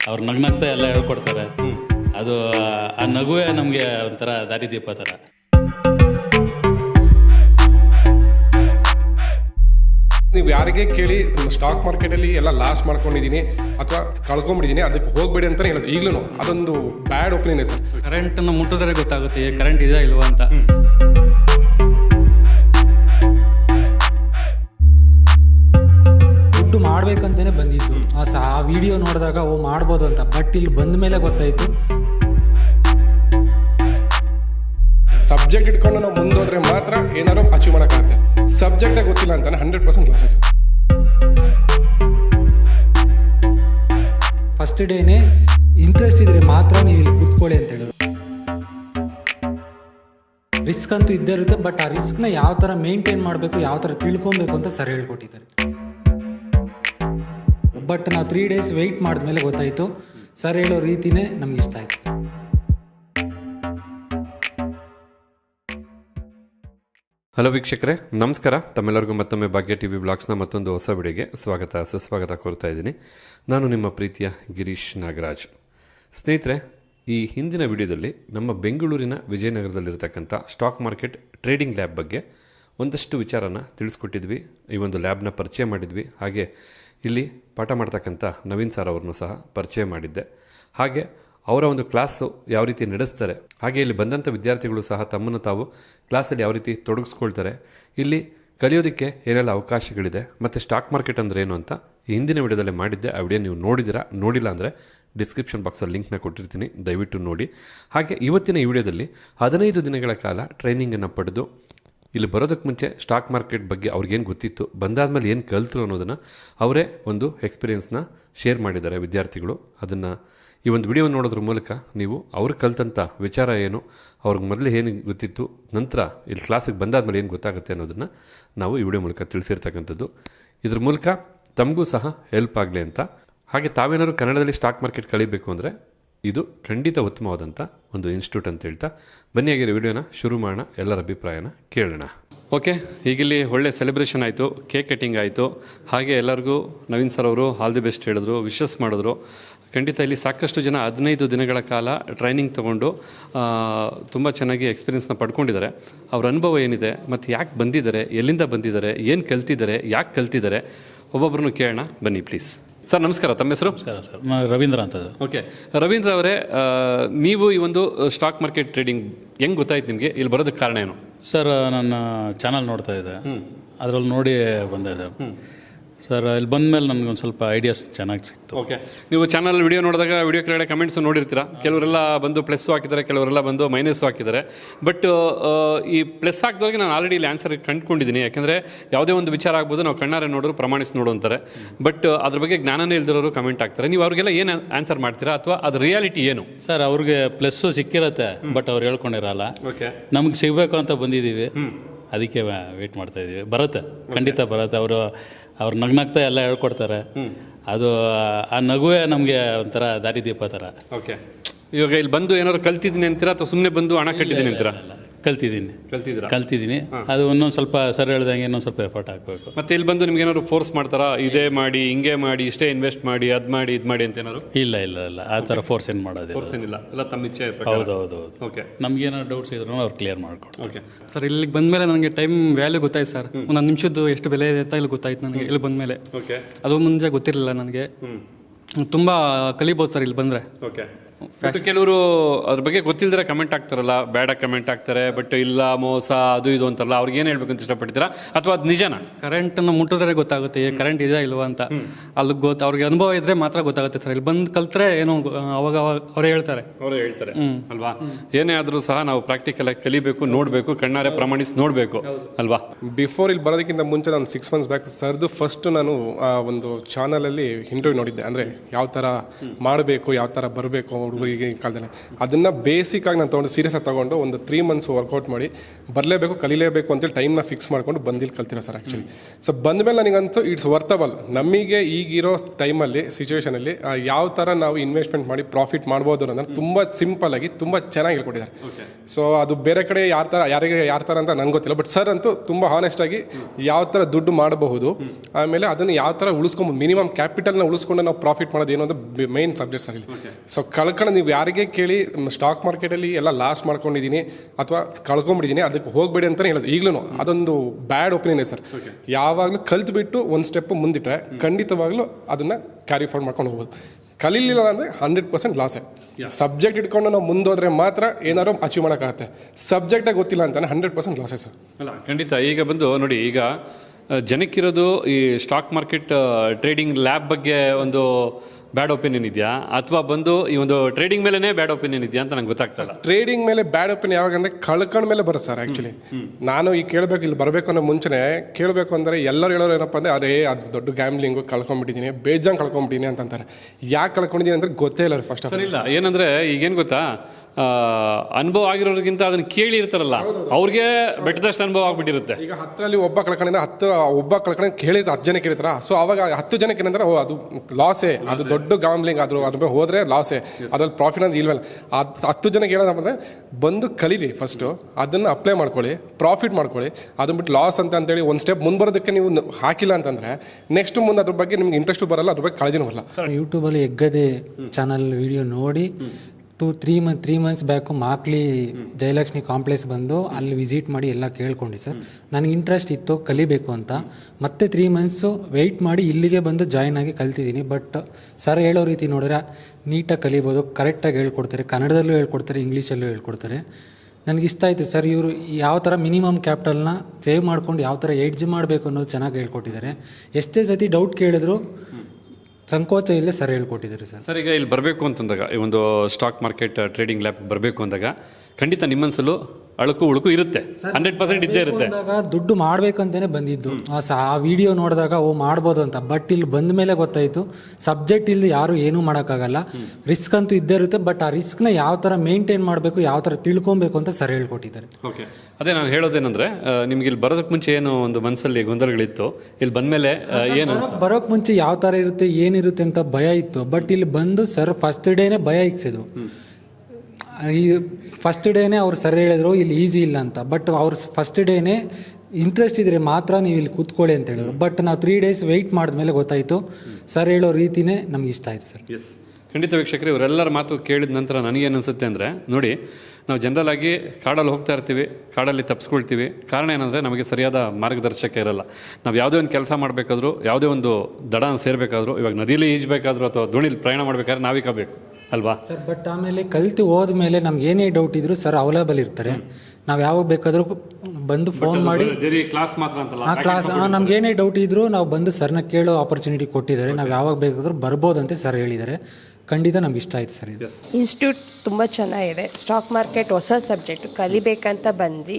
ಅವ್ರು ನಗ್ನಗ್ತಾ ಎಲ್ಲ ಹೇಳ್ಕೊಡ್ತಾರೆ. ಅದು ಆ ನಗುವೆ ನಮಗೆ ಒಂಥರ ದಾರಿದೀಪ ತರ ನೀವು ಯಾರಿಗೆ ಕೇಳಿ ಸ್ಟಾಕ್ ಮಾರ್ಕೆಟಲ್ಲಿ ಎಲ್ಲ ಲಾಸ್ ಮಾಡ್ಕೊಂಡಿದೀನಿ ಅಥವಾ ಕಳ್ಕೊಂಬಿಟ್ಟಿದ್ದೀನಿ ಅದಕ್ಕೆ ಹೋಗ್ಬೇಡಿ ಅಂತಾನೆ ಹೇಳೋದು. ಈಗಲೂ ಅದೊಂದು ಬ್ಯಾಡ್ ಒಪಿನಿಯನ್ ಸರ್. ಕರೆಂಟನ್ನು ಮುಟ್ಟಿದ್ರೆ ಗೊತ್ತಾಗುತ್ತೆ ಕರೆಂಟ್ ಇದೆ ಇಲ್ವಾ ಅಂತ. ದುಡ್ಡು ಮಾಡ್ಬೇಕಂತಾನೆ ಬಂದಿದ್ದು. ಆ ಸಹ ಆ ವಿಡಿಯೋ ನೋಡಿದಾಗ ಓ ಮಾಡ್ಬೋದು ಅಂತ. ಬಟ್ ಇಲ್ಲಿ ಬಂದ ಮೇಲೆ ಗೊತ್ತಾಯ್ತು. ಸಬ್ಜೆಕ್ಟ್ ಇಟ್ಕೊಂಡು ನಾವು ಮುಂದೋದ್ರೆ ಮಾತ್ರ ಏನಾದ್ರು ಅಚೀವ್ ಮಾಡೋಕ್ಕಾಗುತ್ತೆ. ಸಬ್ಜೆಕ್ಟೇ ಗೊತ್ತಿಲ್ಲ ಅಂತಾನೆ ಹಂಡ್ರೆಡ್ ಪರ್ಸೆಂಟ್ ಕ್ಲಾಸಸ್ ಫಸ್ಟ್ ಡೇನೆ ಇಂಟ್ರೆಸ್ಟ್ ಇದ್ರೆ ಮಾತ್ರ ನೀವು ಇಲ್ಲಿ ಕೂತ್ಕೊಳ್ಳಿ ಅಂತ ಹೇಳಿದ್ರು. ರಿಸ್ಕ್ ಅಂತೂ ಇದ್ದೇ ಇರುತ್ತೆ ಬಟ್ ಆ ರಿಸ್ಕ್ನ ಯಾವ ಥರ ಮೇಂಟೈನ್ ಮಾಡಬೇಕು ಯಾವ ಥರ ತಿಳ್ಕೊಬೇಕು ಅಂತ ಸರ್ ಹೇಳ್ಕೊಟ್ಟಿದ್ದಾರೆ. ಬಟ್ ನಾವು ತ್ರೀ ಡೇಸ್ ವೆಯ್ಟ್ ಮಾಡಿದ್ಮೇಲೆ ಗೊತ್ತಾಯಿತು. ಸರ್ ಹೇಳೋ ರೀತಿನೇ ನಮ್ಗೆ ಇಷ್ಟ ಆಯ್ತು ಹಲೋ ವೀಕ್ಷಕರೇ, ನಮಸ್ಕಾರ. ತಮ್ಮೆಲ್ಲರಿಗೂ ಮತ್ತೊಮ್ಮೆ ಭಾಗ್ಯ ಟಿ ವಿ ಬ್ಲಾಗ್ಸ್ನ ಮತ್ತೊಂದು ಹೊಸ ಬಿಡಿಗೆ ಸ್ವಾಗತ, ಸುಸ್ವಾಗತ ಕೋರ್ತಾ ಇದ್ದೀನಿ. ನಾನು ನಿಮ್ಮ ಪ್ರೀತಿಯ ಗಿರೀಶ್ ನಾಗರಾಜ್. ಸ್ನೇಹಿತರೆ, ಈ ಹಿಂದಿನ ವಿಡಿಯೋದಲ್ಲಿ ನಮ್ಮ ಬೆಂಗಳೂರಿನ ವಿಜಯನಗರದಲ್ಲಿರ್ತಕ್ಕಂಥ ಸ್ಟಾಕ್ ಮಾರ್ಕೆಟ್ ಟ್ರೇಡಿಂಗ್ ಲ್ಯಾಬ್ ಬಗ್ಗೆ ಒಂದಷ್ಟು ವಿಚಾರನ ತಿಳಿಸ್ಕೊಟ್ಟಿದ್ವಿ. ಈ ಒಂದು ಲ್ಯಾಬ್ನ ಪರಿಚಯ ಮಾಡಿದ್ವಿ. ಹಾಗೆ ಇಲ್ಲಿ ಪಾಠ ಮಾಡ್ತಕ್ಕಂಥ ನವೀನ್ ಸರ್ ಅವ್ರನ್ನೂ ಸಹ ಪರಿಚಯ ಮಾಡಿದ್ದೆ. ಹಾಗೆ ಅವರ ಒಂದು ಕ್ಲಾಸು ಯಾವ ರೀತಿ ನಡೆಸ್ತಾರೆ, ಹಾಗೆ ಇಲ್ಲಿ ಬಂದಂಥ ವಿದ್ಯಾರ್ಥಿಗಳು ಸಹ ತಮ್ಮನ್ನು ತಾವು ಕ್ಲಾಸಲ್ಲಿ ಯಾವ ರೀತಿ ತೊಡಗಿಸ್ಕೊಳ್ತಾರೆ, ಇಲ್ಲಿ ಕಲಿಯೋದಕ್ಕೆ ಏನೆಲ್ಲ ಅವಕಾಶಗಳಿದೆ, ಮತ್ತು ಸ್ಟಾಕ್ ಮಾರ್ಕೆಟ್ ಅಂದರೆ ಏನು ಅಂತ ಹಿಂದಿನ ವಿಡಿಯೋದಲ್ಲಿ ಮಾಡಿದ್ದೆ. ಆ ವಿಡಿಯೋ ನೀವು ನೋಡಿದಿರಾ ನೋಡಿಲ್ಲ ಅಂದರೆ ಡಿಸ್ಕ್ರಿಪ್ಷನ್ ಬಾಕ್ಸಲ್ಲಿ ಲಿಂಕ್ನ ಕೊಟ್ಟಿರ್ತೀನಿ, ದಯವಿಟ್ಟು ನೋಡಿ. ಹಾಗೆ ಇವತ್ತಿನ ಈ ವಿಡಿಯೋದಲ್ಲಿ ಹದಿನೈದು ದಿನಗಳ ಕಾಲ ಟ್ರೈನಿಂಗನ್ನು ಪಡೆದು ಇಲ್ಲಿ ಬರೋದಕ್ಕೆ ಮುಂಚೆ ಸ್ಟಾಕ್ ಮಾರ್ಕೆಟ್ ಬಗ್ಗೆ ಅವ್ರಿಗೇನು ಗೊತ್ತಿತ್ತು, ಬಂದಾದಮೇಲೆ ಏನು ಕಲ್ತರು ಅನ್ನೋದನ್ನು ಅವರೇ ಒಂದು ಎಕ್ಸ್ಪೀರಿಯೆನ್ಸ್ನ ಶೇರ್ ಮಾಡಿದ್ದಾರೆ ವಿದ್ಯಾರ್ಥಿಗಳು. ಅದನ್ನು ಈ ಒಂದು ವಿಡಿಯೋ ನೋಡೋದ್ರ ಮೂಲಕ ನೀವು ಅವ್ರು ಕಲ್ತಂಥ ವಿಚಾರ ಏನು, ಅವ್ರಿಗೆ ಮೊದಲು ಏನು ಗೊತ್ತಿತ್ತು, ನಂತರ ಇಲ್ಲಿ ಕ್ಲಾಸಿಗೆ ಬಂದಾದಮೇಲೆ ಏನು ಗೊತ್ತಾಗುತ್ತೆ ಅನ್ನೋದನ್ನು ನಾವು ಈ ವಿಡಿಯೋ ಮೂಲಕ ತಿಳಿಸಿರ್ತಕ್ಕಂಥದ್ದು. ಇದ್ರ ಮೂಲಕ ತಮಗೂ ಸಹ ಹೆಲ್ಪ್ ಆಗಲಿ ಅಂತ. ಹಾಗೆ ತಾವೇನಾದ್ರು ಕನ್ನಡದಲ್ಲಿ ಸ್ಟಾಕ್ ಮಾರ್ಕೆಟ್ ಕಲಿಬೇಕು ಅಂದರೆ ಇದು ಖಂಡಿತ ಉತ್ತಮವಾದಂಥ ಒಂದು ಇನ್ಸ್ಟಿಟ್ಯೂಟ್ ಅಂತ ಹೇಳ್ತಾ, ಬನ್ನಿ ಆಗಿರೋ ವಿಡಿಯೋನ ಶುರು ಮಾಡೋಣ, ಎಲ್ಲರ ಅಭಿಪ್ರಾಯನ ಕೇಳೋಣ. ಓಕೆ, ಈಗಿಲ್ಲಿ ಒಳ್ಳೆ ಸೆಲೆಬ್ರೇಷನ್ ಆಯಿತು ಕೇಕ್ ಕಟ್ಟಿಂಗ್ ಆಯಿತು, ಹಾಗೆ ಎಲ್ಲರಿಗೂ, ನವೀನ್ ಸರ್ ಅವರು ಆಲ್ ದಿ ಬೆಸ್ಟ್ ಹೇಳಿದ್ರು ವಿಶಸ್ ಮಾಡಿದ್ರು. ಖಂಡಿತ ಇಲ್ಲಿ ಸಾಕಷ್ಟು ಜನ ಹದಿನೈದು ದಿನಗಳ ಕಾಲ ಟ್ರೈನಿಂಗ್ ತೊಗೊಂಡು ತುಂಬ ಚೆನ್ನಾಗಿ ಎಕ್ಸ್ಪೀರಿಯನ್ಸ್ನ ಪಡ್ಕೊಂಡಿದ್ದಾರೆ. ಅವ್ರ ಅನುಭವ ಏನಿದೆ ಮತ್ತು ಯಾಕೆ ಬಂದಿದ್ದಾರೆ, ಎಲ್ಲಿಂದ ಬಂದಿದ್ದಾರೆ, ಏನು ಕಲ್ತಿದ್ದಾರೆ, ಯಾಕೆ ಕಲ್ತಿದ್ದಾರೆ ಒಬ್ಬೊಬ್ಬರನ್ನು ಕೇಳೋಣ, ಬನ್ನಿ ಪ್ಲೀಸ್ ಸರ್ ನಮಸ್ಕಾರ. ತಮ್ಮ ಹೆಸರು? ನಮಸ್ಕಾರ ಸರ್. ನಾನು ರವೀಂದ್ರ ಅಂತ ಓಕೆ. ರವೀಂದ್ರ ಅವರೇ ಆ, ನೀವು ಈ ಒಂದು ಸ್ಟಾಕ್ ಮಾರ್ಕೆಟ್ ಟ್ರೇಡಿಂಗ್ ಹೆಂಗೆ ಗೊತ್ತಾಯ್ತು ನಿಮಗೆ? ಇಲ್ಲಿ ಬರೋದಕ್ಕೆ ಕಾರಣ ಏನು? ಸರ್ ನನ್ನ ಚಾನಲ್ ನೋಡ್ತಾ ಇದ್ದೆ. ಅದರಲ್ಲಿ ನೋಡಿ ಬಂದಿದ್ದೆ. ಸರ್ ಇಲ್ಲಿ ಬಂದಮೇಲೆ ಒಂದು ಸ್ವಲ್ಪ ಐಡಿಯಾಸ್ ಚೆನ್ನಾಗಿ ಸಿಕ್ತು. ಓಕೆ ನೀವು ಚಾನಲ್ ವಿಡಿಯೋ ನೋಡಿದಾಗ ವಿಡಿಯೋ ಕೆಳಗಡೆ ಕಮೆಂಟ್ಸ್ ನೋಡಿರ್ತೀರಾ? ಕೆಲವರೆಲ್ಲ ಬಂದು ಪ್ಲಸ್ ಹಾಕಿದ್ದಾರೆ ಕೆಲವರೆಲ್ಲ ಬಂದು ಮೈನಸ್ ಹಾಕಿದ್ದಾರೆ. ಬಟ್ ಈ ಪ್ಲಸ್ ಹಾಕಿದವ್ರಿಗೆ ನಾನು ಆಲ್ರೆಡಿ ಇಲ್ಲಿ ಆನ್ಸರ್ ಕಂಡುಕೊಂಡಿದ್ದೀನಿ. ಯಾಕೆಂದರೆ ಯಾವುದೇ ಒಂದು ವಿಚಾರ ಆಗ್ಬೋದು ನಾವು ಕಣ್ಣಾರೆ ನೋಡೋರು ಪ್ರಮಾಣಿಸಿ ನೋಡು ಅಂತಾರೆ. ಬಟ್ ಅದ್ರ ಬಗ್ಗೆ ಜ್ಞಾನನೇ ಇಲ್ದಿರೋರು ಕಮೆಂಟ್ ಆಗ್ತಾರೆ ನೀವು ಅವ್ರಿಗೆಲ್ಲ ಏನು ಆನ್ಸರ್ ಮಾಡ್ತೀರಾ? ಅಥವಾ ಅದು ರಿಯಾಲಿಟಿ ಏನು? ಸರ್ ಅವ್ರಿಗೆ ಪ್ಲಸ್ಸು ಸಿಕ್ಕಿರತ್ತೆ ಬಟ್ ಅವ್ರು ಹೇಳ್ಕೊಂಡಿರಲ್ಲ. ಓಕೆ ನಮ್ಗೆ ಸಿಗಬೇಕು ಅಂತ ಬಂದಿದ್ದೀವಿ ಅದಕ್ಕೆ ವೇಟ್ ಮಾಡ್ತಾ ಇದ್ದೀವಿ ಬರುತ್ತೆ. ಖಂಡಿತ ಬರುತ್ತೆ. ಅವರು ಅವ್ರು ನಗ್ನಗ್ತಾ ಎಲ್ಲ ಹೇಳ್ಕೊಡ್ತಾರೆ. ಅದು ಆ ನಗುವೇ ನಮಗೆ ಒಂಥರ ದಾರಿದೀಪ ಥರ. ಓಕೆ. ಇವಾಗ ಇಲ್ಲಿ ಬಂದು ಏನಾದ್ರು ಕಲ್ತಿದ್ದೀನಿ ಅಂತೀರಾ ಅಥವಾ ಸುಮ್ಮನೆ ಬಂದು ಹಣ ಕಟ್ಟಿದ್ದೀನಿ ಅಂತೀರಾ? ಕಲ್ತಿದ್ದೀನಿ. ಕಲ್ತಿದ್ದೀರಾ? ಕಲ್ತಿದ್ದೀನಿ. ಅದು ಇನ್ನೊಂದು ಸ್ವಲ್ಪ ಸರ್ ಹೇಳ್ದಂಗೆ ಇನ್ನೊಂದು ಸ್ವಲ್ಪ ಎಫರ್ಟ್ ಹಾಕಬೇಕು. ಮತ್ತೆ ಇಲ್ಲಿ ಬಂದು ನಿಮ್ಗೆ ಏನಾದ್ರು ಫೋರ್ಸ್ ಮಾಡ್ತಾರಾ? ಇದೇ ಮಾಡಿ ಹಿಂಗೆ ಮಾಡಿ ಇಷ್ಟೇ ಇನ್ವೆಸ್ಟ್ ಮಾಡಿ ಅದ್ ಮಾಡಿ ಇದು ಮಾಡಿ ಅಂತ ಏನಾದ್ರು? ಇಲ್ಲ ಇಲ್ಲ ಇಲ್ಲ. ಆ ಥರ ಫೋರ್ಸ್ ಏನು ಮಾಡೋದಿಲ್ಲ. ಫೋರ್ಸ್ ಏನಿಲ್ಲ. ಎಲ್ಲ ತಮ್ಮ ಇಚ್ಛೆ ಹೌದು ಹೌದು ಹೌದು ಓಕೆ ನಮ್ಗೇನಾದ್ರು ಡೌಟ್ಸ್ ಇದ್ರು ಅವ್ರು ಕ್ಲಿಯರ್ ಮಾಡ್ಕೊಡು ಓಕೆ ಸರ್ ಇಲ್ಲಿಗೆ ಬಂದಮೇಲೆ ನನಗೆ ಟೈಮ್ ವ್ಯಾಲ್ಯೂ ಗೊತ್ತಾಯ್ತು ಸರ್ ಒಂದು ನಿಮಿಷದ್ದು ಎಷ್ಟು ಬೆಲೆ ಇದೆ ಅಂತ ಇಲ್ಲಿ ಗೊತ್ತಾಯ್ತು ನನಗೆ ಇಲ್ಲಿ ಬಂದಮೇಲೆ. ಓಕೆ ಅದು ಮುಂಚೆ ಗೊತ್ತಿರಲಿಲ್ಲ ನನಗೆ. ತುಂಬ ಕಲಿಬೋದು ಸರ್ ಇಲ್ಲಿ ಬಂದರೆ. ಓಕೆ ಮತ್ತು ಕೆಲವರು ಅದ್ರ ಬಗ್ಗೆ ಗೊತ್ತಿಲ್ಲದ್ರೆ ಕಮೆಂಟ್ ಆಗ್ತಾರಲ್ಲ ಬೇಡ ಕಮೆಂಟ್ ಆಗ್ತಾರೆ ಬಟ್ ಇಲ್ಲ ಮೋಸ ಅದು ಇದು ಅಂತಾರಲ್ಲ ಅವ್ರಿಗೆ ಏನು ಹೇಳ್ಬೇಕು ಅಂತ ಇಷ್ಟಪಡ್ತೀರಾ? ಅಥವಾ ಅದು ನಿಜನ? ಕರೆಂಟನ್ನು ಮುಟ್ಟಿದ್ರೆ ಗೊತ್ತಾಗುತ್ತೆ ಕರೆಂಟ್ ಇದೆಯಾ ಇಲ್ವಾ ಅಂತ. ಅಲ್ಲಿ ಗೊತ್ತು ಅವ್ರಿಗೆ ಅನುಭವ ಇದ್ರೆ ಮಾತ್ರ ಗೊತ್ತಾಗುತ್ತೆ ಸರ್. ಇಲ್ಲಿ ಬಂದು ಕಲ್ತ್ರೆ ಏನೋ ಅವಾಗ ಅವಾಗ ಅವರೇ ಹೇಳ್ತಾರೆ. ಅವರೇ ಹೇಳ್ತಾರೆ. ಅಲ್ವಾ? ಏನೇ ಆದರೂ ಸಹ ನಾವು ಪ್ರಾಕ್ಟಿಕಲ್ ಆಗಿ ಕಲಿಬೇಕು ನೋಡಬೇಕು ಕಣ್ಣಾರೆ ಪ್ರಮಾಣಿಸಿ ನೋಡಬೇಕು. ಅಲ್ವಾ? ಬಿಫೋರ್ ಇಲ್ಲಿ ಬರೋದಕ್ಕಿಂತ ಮುಂಚೆ ನಾನು ಸಿಕ್ಸ್ ಮಂತ್ಸ್ ಬ್ಯಾಕ್ ಸರ್ದು ಫಸ್ಟ್ ನಾನು ಆ ಒಂದು ಚಾನಲಲ್ಲಿ ಇಂಟರ್ವ್ಯೂ ನೋಡಿದ್ದೆ. ಅಂದರೆ ಯಾವ ಥರ ಮಾಡಬೇಕು ಯಾವ ಥರ ಬರಬೇಕು ಹುಡುಗರಿಗೆ ಈ ಕಾಲದಲ್ಲಿ. ಅದನ್ನು ಬೇಸಿಕ್ಕಾಗಿ ನಾನು ತೊಗೊಂಡು ಸೀರಿಯಸ್ ಆಗಿ ತೊಗೊಂಡು ಒಂದು ತ್ರೀ ಮಂತ್ಸ್ ವರ್ಕೌಟ್ ಮಾಡಿ ಬರಲೇಬೇಕು ಕಲಿಲೇಬೇಕು ಅಂತೇಳಿ ಟೈಮ್ನ ಫಿಕ್ಸ್ ಮಾಡ್ಕೊಂಡು ಬಂದಿಲ್ಲಿ ಕಲ್ತಿರೋ ಸರ್ ಆ್ಯಕ್ಚುಲಿ ಸೊ ಬಂದಮೇಲೆ ನನಗಂತೂ ಇಟ್ಸ್ ವರ್ತಬಲ್ ನಮಗೆ ಈಗಿರೋ ಟೈಮಲ್ಲಿ ಸಿಚುವೇಷನಲ್ಲಿ ಯಾವ ಥರ ನಾವು ಇನ್ವೆಸ್ಟ್ಮೆಂಟ್ ಮಾಡಿ ಪ್ರಾಫಿಟ್ ಮಾಡ್ಬೋದು ಅನ್ನೋದನ್ನು ತುಂಬ ಸಿಂಪಲಾಗಿ ಆಗಿ ತುಂಬ ಚೆನ್ನಾಗಿ ಹೇಳ್ಕೊಟ್ಟಿದ್ದಾರೆ. ಸೊ ಅದು ಬೇರೆ ಕಡೆ ಯಾರ ಥರ ಯಾರಿಗೆ ಯಾರ ಥರ ಅಂತ ನಂಗೆ ಗೊತ್ತಿಲ್ಲ. ಬಟ್ ಸರ್ ಅಂತೂ ತುಂಬ ಹಾನೆಸ್ಟಾಗಿ ಯಾವ ಥರ ದುಡ್ಡು ಮಾಡಬಹುದು ಆಮೇಲೆ ಅದನ್ನು ಯಾವ ಥರ ಉಳಿಸ್ಕೊಂಬೋದು ಮಿನಿಮಮ್ ಕ್ಯಾಪಿಟಲ್ನ ಉಳಿಸ್ಕೊಂಡು ನಾವು ಪ್ರಾಫಿಟ್ ಮಾಡೋದು ಏನು ಅಂತ ಮೇನ್ ಸಬ್ಜೆಕ್ಟ್ ಸರ್ ಇಲ್ಲಿ ಸೊ ಕಳ್ಕೊಂಡು ನೀವು ಯಾರಿಗೆ ಕೇಳಿ ಸ್ಟಾಕ್ ಮಾರ್ಕೆಟಲ್ಲಿ ಎಲ್ಲ ಲಾಸ್ ಮಾಡ್ಕೊಂಡಿದ್ದೀನಿ ಅಥವಾ ಕಳ್ಕೊಂಬಿಟ್ಟಿದ್ದೀನಿ ಅದಕ್ಕೆ ಹೋಗಬೇಡಿ ಅಂತಲೇ ಹೇಳೋದು. ಈಗಲೂ ಅದೊಂದು ಬ್ಯಾಡ್ ಒಪಿನಿಯನ್ ಇದೆ ಸರ್. ಯಾವಾಗಲೂ ಕಲ್ತ್ಬಿಟ್ಟು ಒಂದು ಸ್ಟೆಪ್ ಮುಂದಿಟ್ಟರೆ ಖಂಡಿತವಾಗ್ಲೂ ಅದನ್ನು ಕ್ಯಾರಿ ಫಾರ್ವರ್ಡ್ ಮಾಡ್ಕೊಂಡು ಹೋಗ್ಬೋದು. ಕಲೀಲಿಲ್ಲ ಅಂದರೆ ಹಂಡ್ರೆಡ್ ಪರ್ಸೆಂಟ್ ಲಾಸೇ ಸಬ್ಜೆಕ್ಟ್ ಇಟ್ಕೊಂಡು ನಾವು ಮುಂದೋದ್ರೆ ಮಾತ್ರ ಏನಾದ್ರು ಅಚೀವ್ ಮಾಡೋಕ್ಕಾಗುತ್ತೆ. ಸಬ್ಜೆಕ್ಟೇ ಗೊತ್ತಿಲ್ಲ ಅಂತಾನೆ ಹಂಡ್ರೆಡ್ ಪರ್ಸೆಂಟ್ ಲಾಸೇ ಸರ್. ಅಲ್ಲ ಖಂಡಿತ ಈಗ ಬಂದು ನೋಡಿ ಈಗ ಜನಕ್ಕಿರೋದು ಈ ಸ್ಟಾಕ್ ಮಾರ್ಕೆಟ್ ಟ್ರೇಡಿಂಗ್ ಲ್ಯಾಬ್ ಬಗ್ಗೆ ಒಂದು ಬ್ಯಾಡ್ ಒಪಿನಿಯನ್ ಇದೆಯಾ? ಅಥವಾ ಬಂದು ಈ ಒಂದು ಟ್ರೇಡಿಂಗ್ ಮೇಲೇ ಬ್ಯಾಡ್ ಒಪಿನಿಯನ್ ಇದೆಯಾ ಅಂತ ನಂಗೆ ಗೊತ್ತಾಗ್ತಲ್ಲ? ಟ್ರೇಡಿಂಗ್ ಮೇಲೆ ಬ್ಯಾಡ್ ಒಪಿನಿಯನ್ ಯಾವಾಗ ಅಂದ್ರೆ ಕಳ್ಕೊಂಡ ಮೇಲೆ ಬರುತ್ತೆ ಸರ್ ಆಕ್ಚುಲಿ ನಾನು ಈಗ ಕೇಳಬೇಕು ಇಲ್ಲಿ ಬರಬೇಕು ಅನ್ನೋ ಮುಂಚೆನೆ ಕೇಳಬೇಕು ಅಂದ್ರೆ ಎಲ್ಲರೂ ಹೇಳೋರು ಏನಪ್ಪ ಅಂದ್ರೆ ಅದೇ ಅದು ದೊಡ್ಡ ಗ್ಯಾಮ್ಲಿಂಗು ಕಳ್ಕೊಂಡ್ಬಿಟ್ಟಿದ್ದೀನಿ ಬೇಜಾನ್ ಕಳ್ಕೊಂಡ್ಬಿಟ್ಟಿದ್ದೀನಿ ಅಂತಂತಾರೆ. ಯಾಕೆ ಕಳ್ಕೊಂಡಿದ್ದೀನಿ ಅಂದ್ರೆ ಗೊತ್ತೇ ಇಲ್ಲ ಫಸ್ಟ್ ಆಫ್ ಆಲ್ ಇಲ್ಲ ಏನಂದ್ರೆ ಈಗೇನು ಗೊತ್ತಾ? ಅನುಭವ ಆಗಿರೋರಿಗಿಂತ ಅದನ್ನ ಕೇಳಿ ಇರ್ತಾರಲ್ಲ ಅವ್ರಿಗೆ ಬೆಟ್ಟದಷ್ಟು ಅನುಭವ ಆಗ್ಬಿಟ್ಟಿರುತ್ತೆ. ಈಗ ಹತ್ತರಲ್ಲಿ ಒಬ್ಬ ಕಳ್ಕೊಂಡಿದ್ರೆ ಹತ್ತು ಒಬ್ಬ ಕಳ್ಕೊಂಡ್ ಕೇಳಿದ್ರೆ ಹತ್ತು ಜನ ಕೇಳಿದ್ರ ಸೊ ಅವಾಗ ಹತ್ತು ಜನಕ್ಕೆ ಏನಂದ್ರೆ ಓ ಅದು ಲಾಸೇ ಅದು ದೊಡ್ಡ ಗಾಮ್ಲಿಂಗ್ ಅದ್ರ ಅದ್ರ ಮೇಲೆ ಹೋದ್ರೆ ಲಾಸೇ ಅದ್ರಲ್ಲಿ ಪ್ರಾಫಿಟ್ ಅಂತ ಇಲ್ವಲ್ಲ. ಅದು ಹತ್ತು ಜನಕ್ಕೆ ಹೇಳೋದಂದ್ರೆ ಬಂದು ಕಲೀರಿ ಫಸ್ಟು ಅದನ್ನು ಅಪ್ಲೈ ಮಾಡ್ಕೊಳ್ಳಿ ಪ್ರಾಫಿಟ್ ಮಾಡ್ಕೊಳ್ಳಿ. ಅದನ್ನ ಬಿಟ್ಟು ಲಾಸ್ ಅಂತ ಅಂತೇಳಿ ಒಂದು ಸ್ಟೆಪ್ ಮುಂದೆ ಬರೋದಕ್ಕೆ ನೀವು ಹಾಕಿಲ್ಲ ಅಂತಂದ್ರೆ ನೆಕ್ಸ್ಟ್ ಮುಂದೆ ಅದ್ರ ಬಗ್ಗೆ ನಿಮ್ಗೆ ಇಂಟ್ರೆಸ್ಟು ಬರಲ್ಲ ಅದ್ರ ಬಗ್ಗೆ ಕಾಳಜಿನೂ ಬರಲ್ಲ. ಯೂಟ್ಯೂಬಲ್ಲಿ ಎಗ್ಗದೆ ಚಾನಲ್ ವಿಡಿಯೋ ನೋಡಿ two three month three months back ಮಾಕ್ಲಿ Jayalakshmi complex ಬಂದು ಅಲ್ಲಿ ವಿಸಿಟ್ ಮಾಡಿ ಎಲ್ಲ ಕೇಳ್ಕೊಂಡೆ ಸರ್. ನನಗೆ ಇಂಟ್ರೆಸ್ಟ್ ಇತ್ತು, ಕಲಿಬೇಕು ಅಂತ. ಮತ್ತೆ ತ್ರೀ ಮಂತ್ಸು ವೆಯ್ಟ್ ಮಾಡಿ ಇಲ್ಲಿಗೆ ಬಂದು ಜಾಯ್ನ್ ಆಗಿ ಕಲ್ತಿದ್ದೀನಿ. ಬಟ್ ಸರ್ ಹೇಳೋ ರೀತಿ ನೋಡಿದ್ರೆ ನೀಟಾಗಿ ಕಲಿಬೋದು, ಕರೆಕ್ಟಾಗಿ ಹೇಳ್ಕೊಡ್ತಾರೆ. ಕನ್ನಡದಲ್ಲೂ ಹೇಳ್ಕೊಡ್ತಾರೆ, ಇಂಗ್ಲೀಷಲ್ಲೂ ಹೇಳ್ಕೊಡ್ತಾರೆ. ನನಗೆ ಇಷ್ಟ ಆಯಿತು ಸರ್ ಇವರು ಯಾವ ಥರ ಮಿನಿಮಮ್ ಕ್ಯಾಪಿಟಲ್ನ ಸೇವ್ ಮಾಡ್ಕೊಂಡು ಯಾವ ಥರ ಎಡ್ಜ್ ಮಾಡಬೇಕು ಅನ್ನೋದು ಚೆನ್ನಾಗಿ ಹೇಳ್ಕೊಟ್ಟಿದ್ದಾರೆ. ಎಷ್ಟೇ ಸತಿ ಡೌಟ್ ಕೇಳಿದ್ರು ಸಂಕೋಚ ಇಲ್ಲೇ ಸರ್ ಹೇಳ್ಕೊಟ್ಟಿದ್ದೀರಿ ಸರ್. ಸರ್, ಈಗ ಇಲ್ಲಿ ಬರಬೇಕು ಅಂತಂದಾಗ, ಈ ಒಂದು ಸ್ಟಾಕ್ ಮಾರ್ಕೆಟ್ ಟ್ರೇಡಿಂಗ್ ಲ್ಯಾಬ್ ಬರಬೇಕು ಅಂದಾಗ, ಖಂಡಿತ ನಿಮ್ಮನ್ಸಲ್ಲೂ ಅಳುಕು ಉಳುಕು ಇರುತ್ತೆ. ಹಂಡ್ರೆಡ್ ಪರ್ಸೆಂಟ್ ಇದ್ದೇ ಇರುತ್ತೆ. ದುಡ್ಡು ಮಾಡ್ಬೇಕಂತಾನೆ ಬಂದಿದ್ದು. ಆ ವಿಡಿಯೋ ನೋಡಿದಾಗ ಓ ಮಾಡ್ಬೋದು ಅಂತ. ಬಟ್ ಇಲ್ಲಿ ಬಂದ ಮೇಲೆ ಗೊತ್ತಾಯ್ತು ಸಬ್ಜೆಕ್ಟ್ ಇಲ್ಲಿ ಯಾರು ಏನೂ ಮಾಡೋಕ್ಕಾಗಲ್ಲ. ರಿಸ್ಕ್ ಅಂತೂ ಇದ್ದೇ ಇರುತ್ತೆ ಬಟ್ ಆ ನ ಯಾವ ತರ ಮೇಂಟೈನ್ ಮಾಡಬೇಕು ಯಾವ ತರ ತಿಳ್ಕೊಬೇಕು ಅಂತ ಸರ್ ಹೇಳ್ಕೊಟ್ಟಿದ್ದಾರೆ. ಓಕೆ. ಅದೇ ನಾನು ಹೇಳೋದೇನಂದ್ರೆ ನಿಮ್ಗೆ ಇಲ್ಲಿ ಬರೋದಕ್ಕೆ ಮುಂಚೆ ಏನು ಒಂದು ಮನಸ್ಸಲ್ಲಿ ಗೊಂದಲಗಳಿತ್ತು. ಇಲ್ಲಿ ಬಂದಮೇಲೆ ಏನು ಬರೋಕ್- ಬರೋಕ್ ಮುಂಚೆ ಯಾವ ತರ ಇರುತ್ತೆ ಏನಿರುತ್ತೆ ಅಂತ ಭಯ ಇತ್ತು. ಬಟ್ ಇಲ್ಲಿ ಬಂದು ಸರ್ ಫಸ್ಟ್ ಡೇನೆ ಭಯ ಇಕ್ಸಿದ್ರು ಈ ಫಸ್ಟ್ ಡೇನೇ ಅವ್ರು ಸರ್ ಹೇಳಿದ್ರು, ಇಲ್ಲಿ ಈಸಿ ಇಲ್ಲ ಅಂತ. ಬಟ್ ಅವ್ರು ಫಸ್ಟ್ ಡೇನೇ ಇಂಟ್ರೆಸ್ಟ್ ಇದ್ರೆ ಮಾತ್ರ ನೀವು ಇಲ್ಲಿ ಕೂತ್ಕೊಳ್ಳಿ ಅಂತ ಹೇಳಿದ್ರು. ಬಟ್ ನಾವು ತ್ರೀ ಡೇಸ್ ವೆಯ್ಟ್ ಮಾಡಿದ್ಮೇಲೆ ಗೊತ್ತಾಯಿತು. ಸರ್ ಹೇಳೋ ರೀತಿನೇ ನಮ್ಗೆ ಇಷ್ಟ ಆಯ್ತು ಸರ್ ಎಸ್ ಖಂಡಿತ ವೀಕ್ಷಕರು ಇವರೆಲ್ಲರ ಮಾತು ಕೇಳಿದ ನಂತರ ನನಗೇನು ಅನಿಸುತ್ತೆ ಅಂದರೆ ನೋಡಿ ನಾವು ಜನರಲಾಗಿ ಆಗಿ ಕಾಡಲ್ಲಿ ಹೋಗ್ತಾ ಇರ್ತೀವಿ ಕಾಡಲ್ಲಿ ತಪ್ಪಿಸ್ಕೊಳ್ತೀವಿ ಕಾರಣ ಏನಂದರೆ ನಮಗೆ ಸರಿಯಾದ ಮಾರ್ಗದರ್ಶಕ ಇರಲ್ಲ. ನಾವು ಯಾವುದೇ ಒಂದು ಕೆಲಸ ಮಾಡಬೇಕಾದ್ರೂ ಯಾವುದೇ ಒಂದು ದಡ ಸೇರಬೇಕಾದ್ರೂ ಇವಾಗ ನದಿಯಲ್ಲಿ ಈಜಬೇಕಾದ್ರು ಅಥವಾ ದೋಣಿಲಿ ಪ್ರಯಾಣ ಮಾಡಬೇಕಾದ್ರೆ ನಾವಿಕ ಬೇಕು ಅಲ್ವಾ? ಸರ್ ಬಟ್ ಆಮೇಲೆ ಕಲ್ತು ಹೋದ್ಮೇಲೆ ನಮ್ಗೆ ಏನೇ ಡೌಟ್ ಇದ್ರು ಸರ್ ಅವೈಲೇಬಲ್ ಇರ್ತಾರೆ. ನಾವು ಯಾವಾಗ ಬೇಕಾದರೂ ಬಂದು ಫೋನ್ ಮಾಡಿ ಕ್ಲಾಸ್ ಮಾತ್ರ ಆ ಕ್ಲಾಸ್ ನಮ್ಗೆ ಏನೇ ಡೌಟ್ ಇದ್ರು ನಾವು ಬಂದು ಸರ್ನ ಕೇಳೋ ಆಪರ್ಚುನಿಟಿ ಕೊಟ್ಟಿದ್ದಾರೆ. ನಾವು ಯಾವಾಗ ಬೇಕಾದ್ರೂ ಬರ್ಬೋದಂತೆ ಸರ್ ಹೇಳಿದ್ದಾರೆ. ಖಂಡಿತ ನಮ್ಗೆ ಇಷ್ಟ ಆಯ್ತು ಸರ್ ಇದು. ಇನ್ಸ್ಟಿಟ್ಯೂಟ್ ತುಂಬ ಚೆನ್ನಾಗಿದೆ. ಸ್ಟಾಕ್ ಮಾರ್ಕೆಟ್ ಹೊಸ ಸಬ್ಜೆಕ್ಟ್ ಕಲಿಬೇಕಂತ ಬಂದ್ವಿ.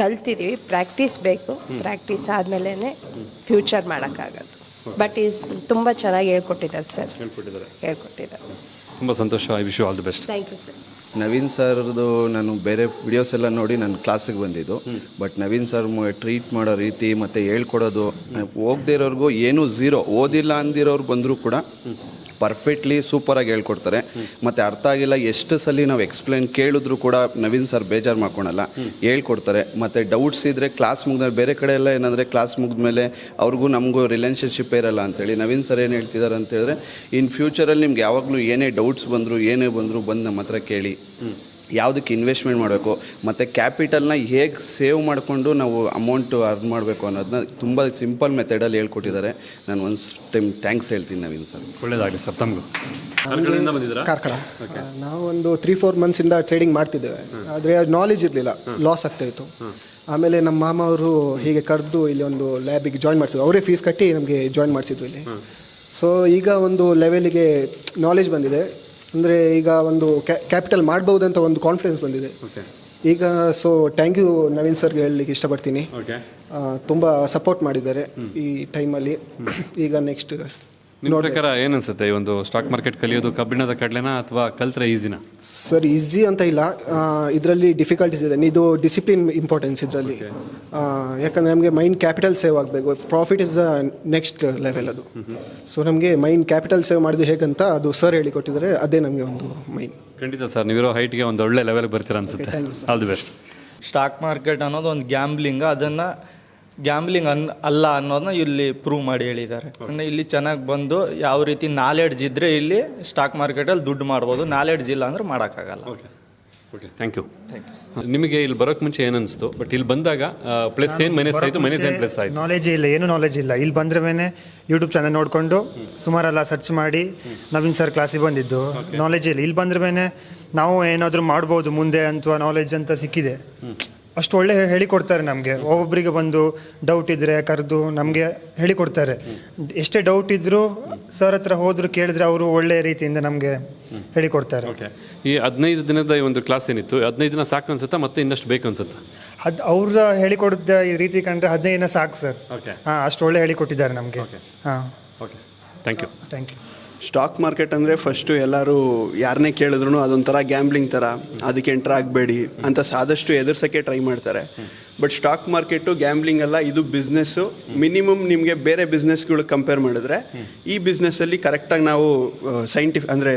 ಕಲ್ತಿದೀವಿ. ಪ್ರಾಕ್ಟೀಸ್ ಬೇಕು. ಪ್ರಾಕ್ಟೀಸ್ ಆದಮೇಲೆ ಫ್ಯೂಚರ್ ಮಾಡೋಕ್ಕಾಗದು. ಬಟ್ ಈಸ್ ತುಂಬ ಚೆನ್ನಾಗಿ ಹೇಳ್ಕೊಟ್ಟಿದ್ದಾರೆ ಸರ್. ಹೇಳ್ಕೊಟ್ಟಿದ್ದಾರೆ. ಹೇಳ್ಕೊಟ್ಟಿದ್ದಾರೆ. ತುಂಬ ಸಂತೋಷ. I wish all the best thank you sir Naveen ಸರ್ದು ನಾನು ಬೇರೆ ವಿಡಿಯೋಸ್ ಎಲ್ಲ ನೋಡಿ ನಾನು ಕ್ಲಾಸಿಗೆ ಬಂದಿದ್ದು. ಬಟ್ ನವೀನ್ ಸರ್ ಟ್ರೀಟ್ ಮಾಡೋ ರೀತಿ ಮತ್ತು ಹೇಳ್ಕೊಡೋದು ಹೋಗದೇ ಇರೋರ್ಗೂ ಏನೂ ಝೀರೋ ಓದಿಲ್ಲ ಅಂದಿರೋರು ಬಂದರೂ ಕೂಡ ಪರ್ಫೆಕ್ಟ್ಲಿ ಸೂಪರಾಗಿ ಹೇಳ್ಕೊಡ್ತಾರೆ. ಮತ್ತು ಅರ್ಥ ಆಗಿಲ್ಲ, ಎಷ್ಟು ಸಲ ನಾವು ಎಕ್ಸ್ಪ್ಲೇನ್ ಕೇಳಿದ್ರು ಕೂಡ ನವೀನ್ ಸರ್ ಬೇಜಾರು ಮಾಡ್ಕೊಳಲ್ಲ. ಹೇಳ್ಕೊಡ್ತಾರೆ. ಮತ್ತು ಡೌಟ್ಸ್ ಇದ್ದರೆ ಕ್ಲಾಸ್ ಮುಗಿದ್ಮೇಲೆ ಬೇರೆ ಕಡೆ ಎಲ್ಲ ಏನಂದರೆ ಕ್ಲಾಸ್ ಮುಗಿದ್ಮೇಲೆ ಅವ್ರಿಗೂ ನಮಗೂ ರಿಲೇಷನ್ಶಿಪ್ ಇರಲ್ಲ ಅಂತೇಳಿ. ನವೀನ್ ಸರ್ ಏನು ಹೇಳ್ತಿದ್ದಾರೆ ಅಂತ ಹೇಳಿದ್ರೆ ಇನ್ ಫ್ಯೂಚರಲ್ಲಿ ನಿಮ್ಗೆ ಯಾವಾಗಲೂ ಏನೇ ಡೌಟ್ಸ್ ಬಂದರು, ಏನೇ ಬಂದರೂ ಬಂದು ನಮ್ಮ ಹತ್ರ ಕೇಳಿ. ಯಾವುದಕ್ಕೆ ಇನ್ವೆಸ್ಟ್ಮೆಂಟ್ ಮಾಡಬೇಕು? ಮತ್ತು ಕ್ಯಾಪಿಟಲ್ನ ಹೇಗೆ ಸೇವ್ ಮಾಡಿಕೊಂಡು ನಾವು ಅಮೌಂಟು ಅರ್ನ್ ಮಾಡಬೇಕು ಅನ್ನೋದನ್ನ ತುಂಬ ಸಿಂಪಲ್ ಮೆಥಡಲ್ಲಿ ಹೇಳ್ಕೊಟ್ಟಿದ್ದಾರೆ. ನಾನು ಒಂದು ಟೈಮ್ ಥ್ಯಾಂಕ್ಸ್ ಹೇಳ್ತೀನಿ ನವೀನ್ ಸರ್ ಒಳ್ಳೇದಾಗಲಿ ಸರ್ ತಮಗೂ. ಕಾರ್ಕಳ. ನಾವು ಒಂದು ತ್ರೀ ಫೋರ್ ಮಂತ್ಸಿಂದ ಟ್ರೇಡಿಂಗ್ ಮಾಡ್ತಿದ್ದೇವೆ. ಆದರೆ ನಾಲೆಜ್ ಇರಲಿಲ್ಲ. ಲಾಸ್ ಆಗ್ತಾಯಿತ್ತು. ಆಮೇಲೆ ನಮ್ಮ ಮಾಮ ಅವರು ಹೀಗೆ ಕರೆದು ಇಲ್ಲಿ ಒಂದು ಲ್ಯಾಬಿಗೆ ಜಾಯ್ನ್ ಮಾಡಿಸಿದ್ರು. ಅವರೇ ಫೀಸ್ ಕಟ್ಟಿ ನಮಗೆ ಜಾಯ್ನ್ ಮಾಡಿಸಿದ್ರು ಇಲ್ಲಿ. ಸೊ ಈಗ ಒಂದು ಲೆವೆಲಿಗೆ ನಾಲೆಜ್ ಬಂದಿದೆ. ಅಂದರೆ ಈಗ ಒಂದು ಕ್ಯಾಪಿಟಲ್ ಮಾಡ್ಬೋದು ಅಂತ ಒಂದು ಕಾನ್ಫಿಡೆನ್ಸ್ ಬಂದಿದೆ. ಈಗ ಸೊ ಥ್ಯಾಂಕ್ ಯು ನವೀನ್ ಸರ್ಗೆ ಹೇಳಲಿಕ್ಕೆ ಇಷ್ಟಪಡ್ತೀನಿ. ತುಂಬ ಸಪೋರ್ಟ್ ಮಾಡಿದ್ದಾರೆ ಈ ಟೈಮಲ್ಲಿ ಈಗ ನೆಕ್ಸ್ಟ್ ನಿಮ್ಮ ಪ್ರಕಾರ ಏನು ಅನ್ಸುತ್ತೆ ಈ ಒಂದು ಸ್ಟಾಕ್ ಮಾರ್ಕೆಟ್ ಕಲಿಯೋದು ಕಬ್ಬಿಣದ ಕಡಲೆನಾ ಅಥವಾ ಕಲ್ತ್ರೆ ಈಸಿನಾ? ಸರ್ ಈಸಿ ಅಂತ ಇಲ್ಲ. ಇದರಲ್ಲಿ ಡಿಫಿಕಲ್ಟೀಸ್ ಇದೆ. ಇದು ಡಿಸಿಪ್ಲಿನ್ ಇಂಪಾರ್ಟೆನ್ಸ್ ಇದರಲ್ಲಿ. ಯಾಕಂದರೆ ನಮಗೆ ಮೈಂಡ್ ಕ್ಯಾಪಿಟಲ್ ಸೇವ್ ಆಗಬೇಕು. Profit is the next level ಅದು. ಸೊ ನಮಗೆ ಮೈಂಡ್ ಕ್ಯಾಪಿಟಲ್ ಸೇವ್ ಮಾಡಿದ್ರೆ ಹೇಗಂತ ಅದು ಸರ್ ಹೇಳಿಕೊಟ್ಟಿದ್ದಾರೆ ಅದೇ ನಮಗೆ ಒಂದು ಮೈನ್ ಖಂಡಿತ ಸರ್ ನೀವಿರೋ ಹೈಟ್ಗೆ ಒಂದು ಒಳ್ಳೆ ಲೆವೆಲ್ಗೆ ಬರ್ತೀರ ಅನ್ಸುತ್ತೆ. All the best stock market ಅನ್ನೋದು ಒಂದು ಗ್ಯಾಂಬ್ಲಿಂಗ್ ಅದನ್ನು ಗ್ಯಾಮ್ಲಿಂಗ್ ಅನ್ ಅಲ್ಲ ಅನ್ನೋದನ್ನ ಇಲ್ಲಿ ಪ್ರೂವ್ ಮಾಡಿ ಹೇಳಿದ್ದಾರೆ. ಅಂದರೆ ಇಲ್ಲಿ ಚೆನ್ನಾಗಿ ಬಂದು ಯಾವ ರೀತಿ ನಾಲೆಡ್ಜ್ ಇದ್ದರೆ ಇಲ್ಲಿ ಸ್ಟಾಕ್ ಮಾರ್ಕೆಟಲ್ಲಿ ದುಡ್ಡು ಮಾಡ್ಬೋದು. ನಾಲೆಡ್ಜ್ ಇಲ್ಲ ಅಂದ್ರೆ ಮಾಡೋಕ್ಕಾಗಲ್ಲ. ಓಕೆ ಓಕೆ ಥ್ಯಾಂಕ್ ಯು ನಿಮಗೆ ಇಲ್ಲಿ ಬರೋಕ್ಕೆ ಮುಂಚೆ ಏನಿಸ್ತು ಬಟ್ ಇಲ್ಲಿ ಬಂದಾಗ ಪ್ಲಸ್ ಏನು ಮೈನಸ್ ಆಯಿತು ಮೈನಸ್ ಏನು ಪ್ಲಸ್ ಆಯಿತು? ನಾಲೆಜ್ ಇಲ್ಲ ಏನು ನಾಲೆಜ್ ಇಲ್ಲ. ಇಲ್ಲಿ ಬಂದ್ರೆ ಮೇಲೆ ಯೂಟ್ಯೂಬ್ ಚಾನಲ್ ನೋಡಿಕೊಂಡು ಸುಮಾರೆಲ್ಲ ಸರ್ಚ್ ಮಾಡಿ ನವೀನ್ ಸರ್ ಕ್ಲಾಸಿಗೆ ಬಂದಿದ್ದು. ನಾಲೆಜ್ ಇಲ್ಲ. ಇಲ್ಲಿ ಬಂದ್ರೆ ಮೇಲೆ ನಾವು ಏನಾದರೂ ಮಾಡ್ಬೋದು ಮುಂದೆ ಅಂತ ನಾಲೆಜ್ ಅಂತ ಸಿಕ್ಕಿದೆ. ಅಷ್ಟು ಒಳ್ಳೆ ಹೇಳಿಕೊಡ್ತಾರೆ ನಮಗೆ. ಒಬ್ಬೊಬ್ಬರಿಗೆ ಬಂದು ಡೌಟ್ ಇದ್ದರೆ ಕರೆದು ನಮಗೆ ಹೇಳಿಕೊಡ್ತಾರೆ. ಎಷ್ಟೇ ಡೌಟ್ ಇದ್ದರೂ ಸರ್ ಹತ್ರ ಹೋದ್ರು ಕೇಳಿದ್ರೆ ಅವರು ಒಳ್ಳೆ ರೀತಿಯಿಂದ ನಮಗೆ ಹೇಳಿಕೊಡ್ತಾರೆ. ಓಕೆ ಈ ಹದಿನೈದು ದಿನದ ಈ ಒಂದು ಕ್ಲಾಸ್ ಏನಿತ್ತು? ಹದಿನೈದು ದಿನ ಸಾಕು ಅನ್ಸುತ್ತಾ ಮತ್ತೆ ಇನ್ನಷ್ಟು ಬೇಕು ಅನ್ಸುತ್ತಾ? ಅದು ಅವ್ರ ಹೇಳಿಕೊಡಿದ ಈ ರೀತಿ ಕಂಡ್ರೆ ಹದಿನೈದು ದಿನ ಸಾಕು ಸರ್ ಓಕೆ ಹಾಂ ಅಷ್ಟು ಒಳ್ಳೆ ಹೇಳಿಕೊಟ್ಟಿದ್ದಾರೆ ನಮಗೆ. ಹಾಂ. Okay thank you thank you stock market ಅಂದರೆ ಫಸ್ಟು ಎಲ್ಲರೂ ಯಾರನ್ನೇ ಕೇಳಿದ್ರು ಅದೊಂಥರ ಗ್ಯಾಂಬ್ಲಿಂಗ್ ಥರ ಅದಕ್ಕೆ ಎಂಟ್ರ್ ಆಗಬೇಡಿ ಅಂತ ಆದಷ್ಟು ಎದುರ್ಸೋಕ್ಕೆ ಟ್ರೈ ಮಾಡ್ತಾರೆ. ಬಟ್ ಸ್ಟಾಕ್ ಮಾರ್ಕೆಟು ಗ್ಯಾಂಬ್ಲಿಂಗ್ ಅಲ್ಲ, ಇದು ಬಿಸ್ನೆಸ್ಸು ಮಿನಿಮಮ್ ನಿಮಗೆ ಬೇರೆ ಬಿಸ್ನೆಸ್ಗಳು ಕಂಪೇರ್ ಮಾಡಿದ್ರೆ, ಈ ಬಿಸ್ನೆಸ್ಸಲ್ಲಿ ಕರೆಕ್ಟಾಗಿ ನಾವು ಸೈಂಟಿಫ್ ಅಂದರೆ